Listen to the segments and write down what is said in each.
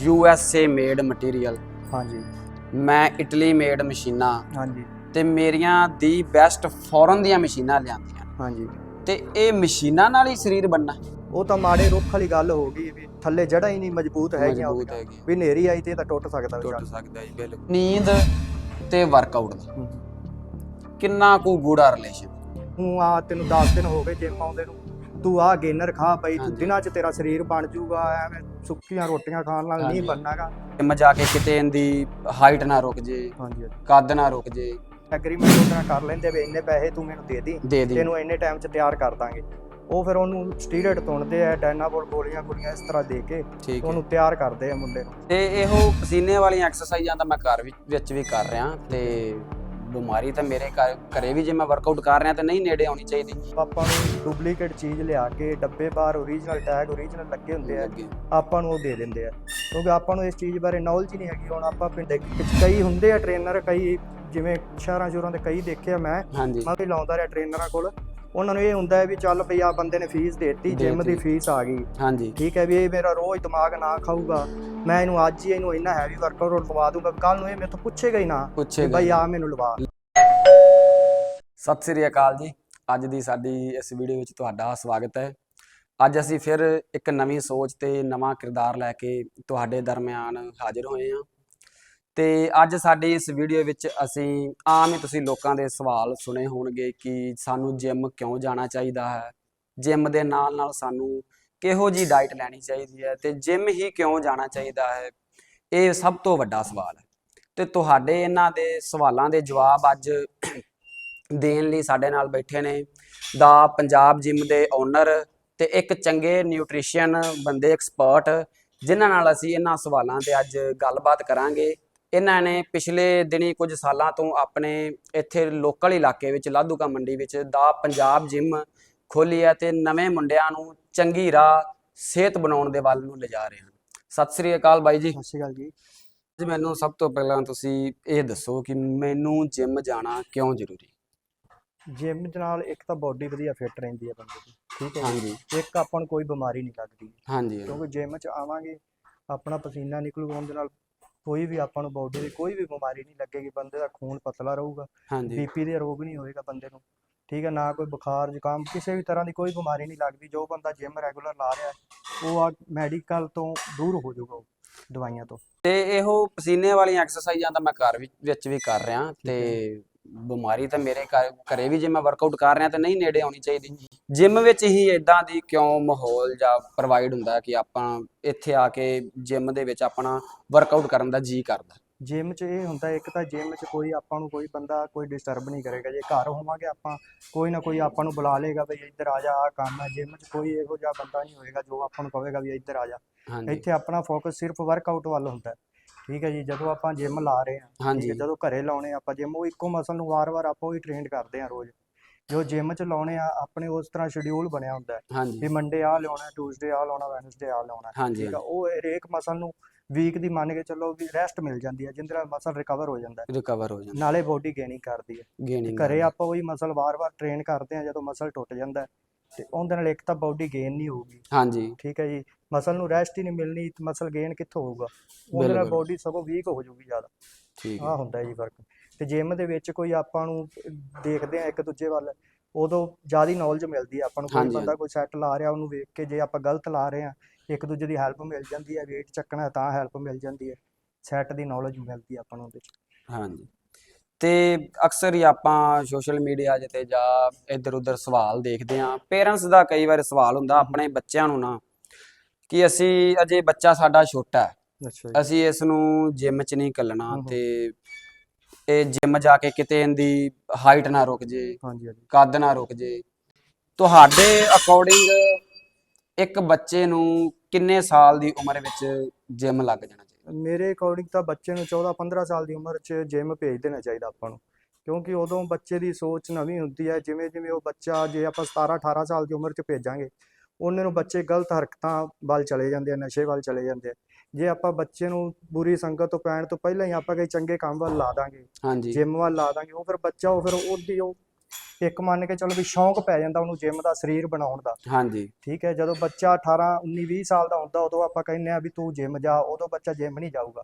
U S A made material ਹਾਂਜੀ। ਮੈਂ Italy made ਮਸ਼ੀਨਾਂ ਹਾਂਜੀ। ਤੇ ਮੇਰੀਆਂ ਦੀ ਬੈਸਟ ਫੋਰਨ ਦੀਆਂ ਮਸ਼ੀਨਾਂ ਲਿਆਂਦੀਆਂ। ਹਾਂਜੀ। ਤੇ ਇਹ ਮਸ਼ੀਨਾਂ ਨਾਲ ਹੀ ਸਰੀਰ ਬਣਨਾ। ਉਹ ਤਾਂ ਮਾੜੇ ਰੁੱਖ ਵਾਲੀ ਗੱਲ ਹੋ ਗਈ ਵੀ ਥੱਲੇ ਜੜ੍ਹਾਂ ਹੀ ਨਹੀਂ ਮਜ਼ਬੂਤ ਹੈਗੀਆਂ ਮਜ਼ਬੂਤ। ਹੈਗੀ ਵੀ ਨੇਰੀ ਆਈ ਤੇ ਤਾਂ ਟੁੱਟ ਸਕਦਾ ਟੁੱਟ ਸਕਦਾ ਜੀ ਬਿਲਕੁਲ। ਨੀਂਦ ਤੇ ਵਰਕਆਊਟ ਦਾ। ਕਿੰਨਾ ਕੁ ਗੂੜਾ ਰਿਲੇਸ਼ਨ ਤੂੰ ਆ ਤੈਨੂੰ 10 ਦਿਨ ਹੋ ਗਏ ਜਿਮ ਆਉਂਦੇ ਨੂੰ। ਤੂੰ ਆ ਗੇਨਰ ਖਾ ਬਈ ਤੂੰ। ਦਿਨਾਂ 'ਚ ਤੇਰਾ ਸਰੀਰ ਬਣ ਜਾਊਗਾ ਐਵੇਂ ਸੁੱਕੀਆਂ ਰੋਟੀਆਂ ਖਾਣ ਨਾਲ। ਨਹੀਂ ਬਣਨਾਗਾ। ਜਿਮ ਜਾ ਕੇ ਕਿਤੇ ਇਹਦੀ ਹਾਈਟ ਨਾ ਰੁਕ ਜੇ ਹਾਂਜੀ ਕੱਦ ਨਾ ਰੁਕ ਜੇ। ਐਗਰੀਮੈਂਟ ਉਹਦੇ ਨਾਲ ਕਰ ਲੈਂਦੇ ਵੀ ਇੰਨੇ ਪੈਸੇ ਤੂੰ ਮੈਨੂੰ ਦੇ ਦੀ ਤੈਨੂੰ ਇੰਨੇ ਟਾਈਮ 'ਚ ਤਿਆਰ ਕਰ ਦਾਂਗੇ। ਉਹ ਫਿਰ ਉਹਨੂੰ ਸਟੀਰੋਇਡ ਤੁਣਦੇ ਆ ਡਾਇਨਾਬੋਲ ਗੋਲੀਆਂ ਗੋਲੀਆਂ ਇਸ ਤਰ੍ਹਾਂ ਦੇ ਕੇ ਉਹਨੂੰ ਤਿਆਰ ਕਰਦੇ ਆ ਮੁੰਡੇ ਨੂੰ। ਤੇ ਇਹੋ ਪਸੀਨੇ ਵਾਲੀਆਂ ਐਕਸਰਸਾਈਜ਼ਾਂ ਤਾਂ ਮੈਂ ਘਰ ਵਿੱਚ ਵੀ ਕਰ ਰਿਹਾ ਤੇ ਬਿਮਾਰੀ ਤਾਂ ਮੇਰੇ ਘਰ- ਘਰੇ ਵੀ ਜੇ ਮੈਂ ਵਰਕਆਊਟ ਕਰ ਰਿਹਾ ਤਾਂ ਨਹੀਂ ਨੇੜੇ ਆਉਣੀ ਚਾਹੀਦੀ। ਆਪਾਂ ਨੂੰ ਡੁਪਲੀਕੇਟ ਚੀਜ਼ ਲਿਆ ਕੇ ਡੱਬੇ ਬਾਹਰ ਓਰੀਜਨਲ ਟੈਗ ਓਰੀਜਨਲ ਲੱਗੇ ਹੁੰਦੇ ਆ ਅੱਗੇ। ਆਪਾਂ ਨੂੰ ਉਹ ਦੇ ਦਿੰਦੇ ਆ। ਕਿਉਂਕਿ ਆਪਾਂ ਨੂੰ ਇਸ ਚੀਜ਼ ਬਾਰੇ ਨੌਲੇਜ ਹੀ ਨਹੀਂ ਹੈਗੀ ਹੁਣ ਆਪਾਂ ਪਿੰਡ ਵਿੱਚ ਕਈ ਹੁੰਦੇ ਆ ਟ੍ਰੇਨਰ ਕਈ ਜਿਵੇਂ ਸ਼ਹਿਰਾਂ ਸ਼ੁਰਾਂ ਦੇ ਕਈ ਦੇਖਿਆ ਮੈਂ ਹਾਂਜੀ। ਮੈਂ ਵੀ ਲਾਉਂਦਾ ਰਿਹਾ ਟ੍ਰੇਨਰਾਂ ਕੋਲ। ਉਹਨਾਂ ਨੂੰ ਇਹ ਹੁੰਦਾ ਹੈ ਵੀ ਚੱਲ ਭਈ ਆ ਬੰਦੇ ਨੇ ਫੀਸ ਦੇਤੀ ਜਿਮ ਦੀ। ਫੀਸ ਆ ਗਈ। ਹਾਂਜੀ। ਠੀਕ ਹੈ ਵੀ ਇਹ ਮੇਰਾ ਰੋਜ਼ ਦਿਮਾਗ ਨਾ ਖਾਊਗਾ। ਮੈਂ ਇਹਨੂੰ ਅੱਜ ਹੀ ਇਹਨੂੰ ਇੰਨਾ ਹੈਵੀ ਵਰਕਆਊਟ ਲਵਾ ਦੂੰਗਾ ਕੱਲ ਨੂੰ ਇਹ ਮੇਰੇ ਤੋਂ ਪੁੱਛੇਗਾ ਹੀ ਨਾ ਵੀ ਭਈ ਆ ਮੈਨੂੰ ਲਵਾ। ਸਤਿ ਸ੍ਰੀ ਅਕਾਲ ਜੀ। ਅੱਜ ਦੀ ਸਾਡੀ ਇਸ ਵੀਡੀਓ ਵਿੱਚ ਤੁਹਾਡਾ ਸਵਾਗਤ ਹੈ। ਅੱਜ ਅਸੀਂ ਫਿਰ ਇੱਕ ਨਵੀਂ ਸੋਚ ਤੇ ਨਵਾਂ ਕਿਰਦਾਰ ਲੈ ਕੇ ਤੁਹਾਡੇ ਦਰਮਿਆਨ ਹਾਜ਼ਰ ਹੋਏ ਹਾਂ। ਤੇ ਅੱਜ ਸਾਡੀ ਇਸ ਵੀਡੀਓ ਵਿੱਚ ਅਸੀਂ ਆਮ ਹੀ ਤੁਸੀਂ ਲੋਕਾਂ ਦੇ ਸਵਾਲ ਸੁਣੇ ਹੋਣਗੇ ਕਿ ਸਾਨੂੰ ਜਿਮ ਕਿਉਂ ਜਾਣਾ ਚਾਹੀਦਾ ਹੈ? ਜਿਮ ਦੇ ਨਾਲ ਨਾਲ ਸਾਨੂੰ ਕਿਹੋ ਜੀ ਡਾਈਟ ਲੈਣੀ ਚਾਹੀਦੀ ਹੈ ਤੇ ਜਿਮ ਹੀ ਕਿਉਂ ਜਾਣਾ ਚਾਹੀਦਾ ਹੈ? ਇਹ ਸਭ ਤੋਂ ਵੱਡਾ ਸਵਾਲ ਹੈ। ਤੇ ਤੁਹਾਡੇ ਇਹਨਾਂ ਦੇ ਸਵਾਲਾਂ ਦੇ ਜਵਾਬ ਅੱਜ ਦੇਣ ਲਈ ਸਾਡੇ ਨਾਲ ਬੈਠੇ ਨੇ ਦਾ ਪੰਜਾਬ ਜਿਮ ਦੇ ਓਨਰ ਤੇ ਇੱਕ ਚੰਗੇ ਨਿਊਟ੍ਰੀਸ਼ਨ ਬੰਦੇ ਐਕਸਪਰਟ ਜਿਨ੍ਹਾਂ ਨਾਲ ਅਸੀਂ ਇਹਨਾਂ ਸਵਾਲਾਂ ਤੇ ਅੱਜ ਗੱਲਬਾਤ ਕਰਾਂਗੇ। ਇਹਨਾਂ ਨੇ ਪਿਛਲੇ ਦਿਨੀ ਕੁਝ ਸਾਲਾਂ ਤੋਂ ਆਪਣੇ ਇੱਥੇ ਲੋਕਲ ਇਲਾਕੇ ਵਿੱਚ ਲਾਧੂਕਾ ਮੰਡੀ ਵਿੱਚ ਦਾ ਪੰਜਾਬ ਜਿਮ ਖੋਲੀ ਹੈ ਤੇ ਨਵੇਂ ਮੁੰਡਿਆਂ ਨੂੰ ਚੰਗੀ ਰਾਹ ਸਿਹਤ ਬਣਾਉਣ ਦੇ ਵੱਲ ਨੂੰ ਲਿਜਾ ਰਹੇ ਹਨ। ਸਤਿ ਸ੍ਰੀ ਅਕਾਲ ਬਾਈ ਜੀ। ਸਤਿ ਸ਼੍ਰੀ ਅਕਾਲ ਜੀ। ਜੀ ਮੈਨੂੰ ਸਭ ਤੋਂ ਪਹਿਲਾਂ ਤੁਸੀਂ ਇਹ ਦੱਸੋ ਕਿ ਮੈਨੂੰ ਜਿਮ ਜਾਣਾ ਕਿਉਂ ਜ਼ਰੂਰੀ? ਜਿਮ ਦੇ ਨਾਲ ਇੱਕ ਤਾਂ ਬਾਡੀ ਵਧੀਆ ਫਿੱਟ ਰਹਿੰਦੀ ਹੈ ਬੰਦੇ ਦੀ ਠੀਕ ਹੈ ਹਾਂਜੀ। ਇੱਕ ਆਪਾਂ ਨੂੰ ਕੋਈ ਬਿਮਾਰੀ ਨਹੀਂ ਲੱਗਦੀ। ਹਾਂਜੀ ਕਿਉਂਕਿ ਜਿਮ 'ਚ ਆਵਾਂਗੇ ਆਪਣਾ ਪਸੀਨਾ ਨਿਕਲੂਗਾ ਉਹਦੇ ਨਾਲ ਕੋਈ ਵੀ ਆਪਾਂ ਨੂੰ ਬਾਡੀ ਦੀ ਕੋਈ ਵੀ ਬਿਮਾਰੀ ਨਹੀਂ ਲੱਗੇਗੀ ਬੰਦੇ ਦਾ ਖੂਨ ਪਤਲਾ ਰਹੂਗਾ ਹਾਂਜੀ। ਬੀਪੀ ਦੇ ਰੋਗ ਨਹੀਂ ਹੋਏਗਾ ਬੰਦੇ ਨੂੰ ਠੀਕ ਹੈ ਨਾ ਕੋਈ ਬੁਖਾਰ ਜ਼ੁਕਾਮ ਕਿਸੇ ਵੀ ਤਰ੍ਹਾਂ ਦੀ ਕੋਈ ਬਿਮਾਰੀ ਨਹੀਂ ਲੱਗਦੀ ਜੋ ਬੰਦਾ ਜਿਮ ਰੈਗੂਲਰ ਲਾ ਰਿਹਾ ਹੈ, ਉਹ ਆ ਮੈਡੀਕਲ ਤੋਂ ਦੂਰ ਹੋ ਜਾਊਗਾ ਉਹ ਦਵਾਈਆਂ ਤੋਂ। ਤੇ ਇਹੋ ਪਸੀਨੇ ਵਾਲੀਆਂ ਐਕਸਰਸਾਈਜ਼ਾਂ ਤਾਂ ਮੈਂ ਘਰ ਵਿੱਚ ਵਿੱਚ ਵੀ ਕਰ ਰਿਹਾ ਤੇ ਬਿਮਾਰੀ ਤਾਂ ਮੇਰੇ ਘਰ ਵੀ ਜੇ ਮੈਂ ਵਰਕਆਊਟ ਕਰ ਰਿਹਾ ਤਾਂ ਨਹੀਂ ਨੇੜੇ ਆਉਣੀ ਚਾਹੀਦੀ। ਜਿਮ ਵਿੱਚ ਹੀ ਇਦਾਂ ਦੀ ਕਿਉਂ ਮਾਹੌਲ ਜਾਂ ਪ੍ਰੋਵਾਈਡ ਹੁੰਦਾ ਕਿ ਆਪਾਂ ਇੱਥੇ ਆ ਕੇ ਜਿਮ ਦੇ ਵਿੱਚ ਆਪਣਾ ਵਰਕਆਊਟ ਕਰਨ ਦਾ ਜੀ ਕਰਦਾ? ਜਿਮ 'ਚ ਇਹ ਹੁੰਦਾ ਇੱਕ ਤਾਂ ਜਿਮ 'ਚ ਕੋਈ ਆਪਾਂ ਨੂੰ ਕੋਈ ਬੰਦਾ ਕੋਈ ਡਿਸਟਰਬ ਨਹੀਂ ਕਰੇਗਾ। ਜੇ ਘਰ ਹੋਵਾਂਗੇ ਆਪਾਂ ਕੋਈ ਨਾ ਕੋਈ ਆਪਾਂ ਨੂੰ ਬੁਲਾ ਲੇਗਾ ਬਈ ਇੱਧਰ ਆ ਜਾ ਆ ਕੰਮ ਹੈ। ਜਿਮ 'ਚ ਕੋਈ ਇਹੋ ਜਿਹਾ ਬੰਦਾ ਨਹੀਂ ਹੋਏਗਾ ਜੋ ਆਪਾਂ ਨੂੰ ਕਹੇਗਾ ਵੀ ਇੱਧਰ ਆ ਜਾ। ਇੱਥੇ ਆਪਣਾ ਫੋਕਸ ਸਿਰਫ ਵਰਕਆਊਟ ਵੱਲ ਹੁੰਦਾ। ਹੈ। ਠੀਕ ਹੈ ਜੀ ਜਦੋਂ ਆਪਾਂ ਜਿਮ ਲਾ ਰਹੇ ਹਾਂ ਠੀਕ ਹਾਂਜੀ। ਹੈ ਜਦੋਂ ਘਰੇ ਲਾਉਣੇ ਆਪਾਂ ਜਿਮ ਉਹ ਇੱਕੋ ਮਸਲ ਨੂੰ ਵਾਰ-ਵਾਰ ਆਪਾਂ ਉਹੀ ਟ੍ਰੇਨ ਕਰਦੇ ਹਾਂ ਰੋਜ਼। ਜੋ ਜਿਮ 'ਚ ਲਾਉਣੇ ਆ ਆਪਣੇ ਉਸ ਤਰ੍ਹਾਂ ਸ਼ਡਿਊਲ ਬਣਿਆ ਹੁੰਦਾ ਹੈ। ਵੀ ਹਾਂਜੀ ਮੰਡੇ ਆ ਲਾਉਣਾ ਟਿਊਜ਼ਡੇ ਆ ਲਾਉਣਾ ਵੈਨਸਡੇ ਆ ਲਾਉਣਾ ਹਾਂਜੀ ਠੀਕ ਆ ਉਹ ਹਰੇਕ ਮਸਲ ਨੂੰ ਵੀਕ ਦੀ ਮੰਨ ਕੇ ਚੱਲੋ ਵੀ ਰੈਸਟ ਮਿਲ ਜਾਂਦੀ ਹੈ ਜਿੰਦੇ ਨਾਲ ਮਸਲ ਰਿਕਵਰ ਹੋ ਜਾਂਦਾ ਹੈ। ਰਿਕਵਰ ਹੋ ਜਾਂਦਾ ਨਾਲੇ ਬੋਡੀ ਗੇਨਿੰਗ ਕਰਦੀ ਹੈ। ਗੇਨਿੰਗ ਘਰੇ ਆਪਾਂ ਉਹੀ ਮਸਲ ਵਾਰ-ਵਾਰ ਟ੍ਰੇਨ ਕਰਦੇ ਹਾਂ ਜਦੋਂ ਮਸਲ ਟੁੱਟ ਜਾਂਦਾ ਹੈ, ਤੇ ਉਹਦੇ ਨਾਲ ਇੱਕ ਤਾਂ ਬੋਡੀ ਗੇਨ ਨਹੀਂ ਹੋਊਗੀ। ਹਾਂਜੀ। ਠੀਕ ਹੈ ਜੀ। ਮਸਲ ਨੂੰ ਰੈਸਟ ਹੀ ਨਹੀਂ ਮਿਲਣੀ ਤੇ ਮਸਲ ਗੇਨ ਕਿੱਥੋਂ ਹੋਊਗਾ? ਉਹਦੇ ਨਾਲ। ਬੋਡੀ ਸਗੋਂ ਵੀਕ ਹੋ ਜਾਊਗੀ ਜ਼ਿਆਦਾ। ਠੀਕ ਹੈ। ਹੁੰਦਾ ਜੀ ਫ਼ਰਕ। ਤੇ ਜਿਮ ਦੇ ਵਿੱਚ ਕੋਈ ਆਪਾਂ ਨੂੰ ਦੇਖਦੇ ਆ ਇੱਕ ਦੂਜੇ ਵੱਲ ਉਦੋਂ ਜ਼ਿਆਦਾ ਨੌਲੇਜ ਮਿਲਦੀ ਹੈ ਆਪਾਂ ਨੂੰ। ਕੋਈ ਬੰਦਾ ਕੋਈ ਸੈੱਟ ਲਾ ਰਿਹਾ ਉਹਨੂੰ ਵੇਖ ਕੇ ਜੇ ਆਪਾਂ ਗਲਤ ਲਾ ਰਹੇ ਆ ਇੱਕ ਦੂਜੇ ਦੀ ਹੈਲਪ ਮਿਲ ਜਾਂਦੀ ਹੈ weight ਚੱਕਣਾ ਤਾਂ ਹੈਲਪ ਮਿਲ ਜਾਂਦੀ ਹੈ। ਸੈੱਟ ਦੀ ਨੌਲੇਜ ਮਿਲਦੀ ਹੈ ਆਪਾਂ ਨੂੰ ਉਹਦੇ ਚ। ਹਾਂਜੀ। ਤੇ ਅਕਸਰ ਹੀ ਆਪਾਂ ਸੋਸ਼ਲ ਮੀਡੀਆ 'ਤੇ ਤੇ ਜਾਂ ਇੱਧਰ ਉੱਧਰ ਸਵਾਲ ਦੇਖਦੇ ਆਂ ਪੇਰੈਂਟਸ ਦਾ ਕਈ ਵਾਰ ਸਵਾਲ ਹੁੰਦਾ ਆਪਣੇ ਬੱਚਿਆਂ ਨੂੰ ਨਾ ਕਿ ਅਸੀਂ ਅਜੇ ਬੱਚਾ ਸਾਡਾ ਛੋਟਾ ਹੈ। ਅੱਛਾ ਅਸੀਂ ਇਸ ਨੂੰ ਜਿਮ 'ਚ ਨਹੀਂ ਕੱਲਣਾ। ਤੇ ਇਹ ਜਿਮ ਜਾ ਕੇ ਕਿਤੇ ਇਹਦੀ ਹਾਈਟ ਨਾ ਰੁਕ ਜੇ ਹਾਂਜੀ ਹਾਂਜੀ। ਕੱਦ ਨਾ ਰੁਕ ਜੇ। ਤੁਹਾਡੇ ਅਕੋਰਡਿੰਗ ਇੱਕ ਬੱਚੇ ਨੂੰ ਕਿੰਨੇ ਸਾਲ ਦੀ ਉਮਰ ਵਿੱਚ ਜਿਮ ਲੱਗ ਜਾਣਾ ਮੇਰੇ ਅਕੋਰਡਿੰਗ ਤਾਂ ਬੱਚੇ ਨੂੰ 14 15 ਸਾਲ ਦੀ ਉਮਰ 'ਚ ਜਿਮ ਭੇਜ ਦੇਣਾ ਚਾਹੀਦਾ ਆਪਾਂ ਨੂੰ। ਕਿਉਂਕਿ ਉਦੋਂ ਬੱਚੇ ਦੀ ਸੋਚ ਨਵੀਂ ਹੁੰਦੀ ਹੈ ਜਿਵੇਂ ਜਿਵੇਂ ਉਹ ਬੱਚਾ ਜੇ ਆਪਾਂ 17 18 ਸਾਲ ਦੀ ਉਮਰ 'ਚ ਭੇਜਾਂਗੇ ਉਹਨਾਂ ਨੂੰ ਬੱਚੇ ਗਲਤ ਹਰਕਤਾਂ ਵੱਲ ਚਲੇ ਜਾਂਦੇ ਆ ਨਸ਼ੇ ਵੱਲ ਚਲੇ ਜਾਂਦੇ ਆ। ਜੇ ਆਪਾਂ ਬੱਚੇ ਨੂੰ ਬੁਰੀ ਸੰਗਤ ਤੋਂ ਪੈਣ ਤੋਂ ਪਹਿਲਾਂ ਹੀ ਆਪਾਂ ਕੋਈ ਚੰਗੇ ਕੰਮ ਵੱਲ ਲਾ ਦਾਂਗੇ ਹਾਂਜੀ। ਜਿਮ ਵੱਲ ਲਾ ਦਾਂਗੇ ਉਹ ਫਿਰ ਬੱਚਾ ਉਹ ਫਿਰ ਉਹਦੀ ਉਹ ਇੱਕ ਮੰਨ ਕੇ ਚਲੋ ਵੀ ਸ਼ੌਂਕ ਪੈ ਜਾਂਦਾ ਉਹਨੂੰ ਜਿਮ ਦਾ ਸਰੀਰ ਬਣਾਉਣ ਦਾ। ਹਾਂਜੀ। ਠੀਕ ਹੈ ਜਦੋਂ ਬੱਚਾ 18 19 20 ਸਾਲ ਦਾ ਹੁੰਦਾ ਉਦੋਂ ਆਪਾਂ ਕਹਿੰਦੇ ਆ ਵੀ ਤੂੰ ਜਿਮ ਜਾ ਉਦੋਂ ਬੱਚਾ ਜਿਮ ਨਹੀਂ ਜਾਊਗਾ।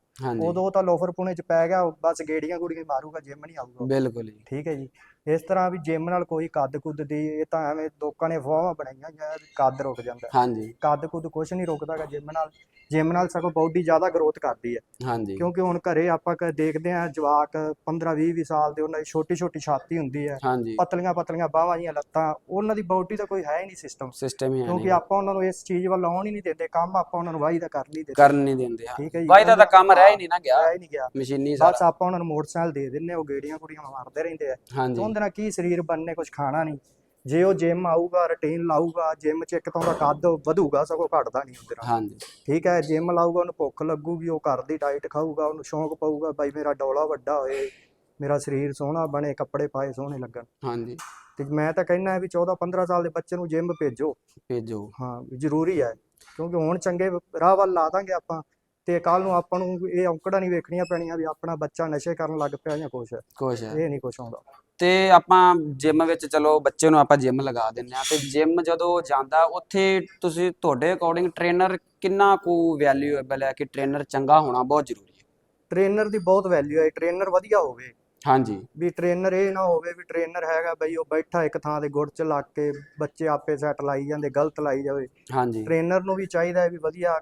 ਉਦੋਂ ਤਾਂ ਲੋਫਰ ਪੁਣੇ ਚ ਪੈ ਗਿਆ ਬਸ ਗੇੜੀਆਂ ਗੁੜੀਆਂ ਮਾਰੂਗਾ ਜਿਮ ਨਹੀਂ ਆਊਗਾ। ਬਿਲਕੁਲ ਜੀ। ਠੀਕ ਹੈ ਜੀ। ਇਸ ਤਰ੍ਹਾਂ ਵੀ ਜਿਮ ਨਾਲ ਕੋਈ ਕੱਦ ਕੁੱਦ ਦੀ ਇਹ ਤਾਂ ਐਵੇਂ ਲੋਕਾਂ ਨੇ ਅਫਵਾਹਾਂ ਬਣਾਈਆਂ ਜਾਂ ਕੱਦ ਰੁਕ ਜਾਂਦਾ ਹਾਂਜੀ। ਕੱਦ ਕੁੱਦ ਕੁਛ ਨਹੀਂ ਰੁਕਦਾਗਾ ਜਿਮ ਨਾਲ। ਜਿਮ ਨਾਲ ਸਗੋਂ ਬਾਡੀ ਜ਼ਿਆਦਾ ਗਰੋਥ ਕਰਦੀ ਹੈ। ਹਾਂਜੀ। ਕਿਉਂਕਿ ਹੁਣ ਘਰੇ ਆਪਾਂ ਦੇਖਦੇ ਆ ਜਵਾਕ 15 20 20 ਸਾਲ ਦੇ ਉਹਨਾਂ ਦੀ ਛੋਟੀ ਛੋਟੀ ਛਾਤੀ ਹੁੰਦੀ ਹੈ। ਹਾਂਜੀ। ਪਤਲੀਆਂ ਪਤਲੀਆਂ ਬਾਹਾਂ ਦੀਆਂ ਲੱਤਾਂ ਉਹਨਾਂ ਦੀ ਬਾਡੀ ਦਾ ਕੋਈ ਹੈ ਹੀ ਨਹੀਂ ਸਿਸਟਮ ਸਿਸਟਮ ਹੀ ਹੈ ਕਿਉਂਕਿ ਨਹੀਂ। ਆਪਾਂ ਉਹਨਾਂ ਨੂੰ ਇਸ ਚੀਜ਼ ਵੱਲ ਆਉਣ ਹੀ ਨਹੀਂ ਦਿੰਦੇ ਕੰਮ ਆਪਾਂ ਉਹਨਾਂ ਨੂੰ ਵਾਹੀ ਦਾ ਕਰ ਨਹੀਂ ਦਿੰਦੇ। ਕਰਨ ਨਹੀਂ ਦਿੰਦੇ ਹਾਂ। ਠੀਕ ਹੈ ਜੀ ਬਾਈ ਦਾ ਤਾਂ ਕੰਮ ਰਹਿ ਹੀ ਨਹੀਂ ਨਾ ਗਿਆ। ਰਹਿ ਹੀ ਨਹੀਂ ਗਿਆ। ਮਸ਼ੀਨੀ ਬਸ ਸਾਰਾ। ਆਪਾਂ ਉਹਨਾਂ ਨੂੰ ਮੋਟਰਸਾਈਕਲ ਦੇ ਦਿੰਨੇ ਉਹ ਗੇੜੀਆਂ ਗੁੜੀਆਂ ਮਾਰਦੇ ਰਹਿੰਦੇ ਆ। ਹਾਂਜੀ। ਉਹਦੇ ਨਾਲ ਕੀ ਸਰੀਰ ਬਣਨੇ ਕੁਝ ਖਾਣਾ ਨਹੀਂ। ਜੇ ਉਹ ਜਿਮ ਆਊਗਾ ਰੁਟੀਨ ਲਾਊਗਾ ਜਿਮ ਚ ਇੱਕ ਤਾਂ ਉਹਦਾ ਕੱਦ ਵਧੂਗਾ ਸਗੋਂ ਘਟਦਾ ਨਹੀਂ ਉਹਦੇ ਨਾਲ। ਹਾਂਜੀ। ਠੀਕ ਹੈ ਜਿਮ ਲਾਊਗਾ ਉਹਨੂੰ ਭੁੱਖ ਲੱਗੂਗੀ ਉਹ ਘਰ ਦੀ ਡਾਈਟ ਖਾਊਗਾ ਉਹਨੂੰ ਸ਼ੌਂਕ ਪਊਗਾ ਬਾਈ ਮੇਰਾ ਡੋਲਾ ਵੱਡਾ ਹੋਏ ਮੇਰਾ ਸਰੀਰ ਸੋਹਣਾ ਬਣੇ ਕੱਪੜੇ ਪਾਏ ਸੋਹਣੇ ਲੱਗਣ। ਹਾਂਜੀ। ਤੇ ਮੈਂ ਤਾਂ ਕਹਿੰਦਾ ਵੀ 14 15 ਸਾਲ ਦੇ ਬੱਚੇ ਨੂੰ ਜਿਮ ਭੇਜੋ। ਭੇਜੋ। ਹਾਂ ਜ਼ਰੂਰੀ ਹੈ। ਕਿਉਂਕਿ ਹੁਣ ਚੰਗੇ ਰਾਹ ਵੱਲ ਲਾ ਦਾਂਗੇ ਆਪਾਂ। ਤੇ ਕੱਲ ਨੂੰ ਆਪਾਂ ਨੂੰ ਇਹ ਔਕੜਾਂ ਨਹੀਂ ਵੇਖਣੀਆਂ ਪੈਣੀਆਂ ਵੀ ਆਪਣਾ ਬੱਚਾ ਨਸ਼ੇ ਕਰਨ ਲੱਗ ਪਿਆ ਜਾਂ ਕੁਛ ਕੁਛ ਇਹ ਨਹੀਂ ਕੁਛ ਆਉਂਦਾ। ਤੇ ਆਪਾਂ ਜਿਮ ਵਿੱਚ ਚਲੋ ਬੱਚੇ ਨੂੰ ਆਪਾਂ ਜਿਮ ਲਗਾ ਦਿੰਨੇ ਆ ਤੇ ਜਿਮ ਜਦੋਂ ਜਾਂਦਾ ਉੱਥੇ ਤੁਸੀਂ ਤੁਹਾਡੇ ਅਕੋਰਡਿੰਗ ਟ੍ਰੇਨਰ ਕਿੰਨਾ ਕੁ ਵੈਲਿਊਏਬਲ ਹੈ ਕਿ ਟ੍ਰੇਨਰ ਚੰਗਾ ਹੋਣਾ ਬਹੁਤ ਜ਼ਰੂਰੀ ਹੈ? ਟ੍ਰੇਨਰ ਦੀ ਬਹੁਤ ਵੈਲਿਊ ਹੈ। ਟ੍ਰੇਨਰ ਵਧੀਆ ਹੋਵੇ। ਹਾਂਜੀ। ਵੀ ਟ੍ਰੇਨਰ ਇਹ ਨਾ ਹੋਵੇ ਵੀ ਟ੍ਰੇਨਰ ਹੈਗਾ ਬਈ ਉਹ ਬੈਠਾ ਇੱਕ ਥਾਂ ਤੇ ਗੁੜ ਚ ਲੱਗ ਕੇ ਬੱਚੇ ਆਪੇ ਸੈੱਟ ਲਾਈ ਜਾਂਦੇ ਗਲਤ ਲਾਈ ਜਾਵੇ। ਹਾਂਜੀ। ਟ੍ਰੇਨਰ ਨੂੰ ਵੀ ਚਾਹੀਦਾ ਹੈ ਵੀ ਵਧੀਆ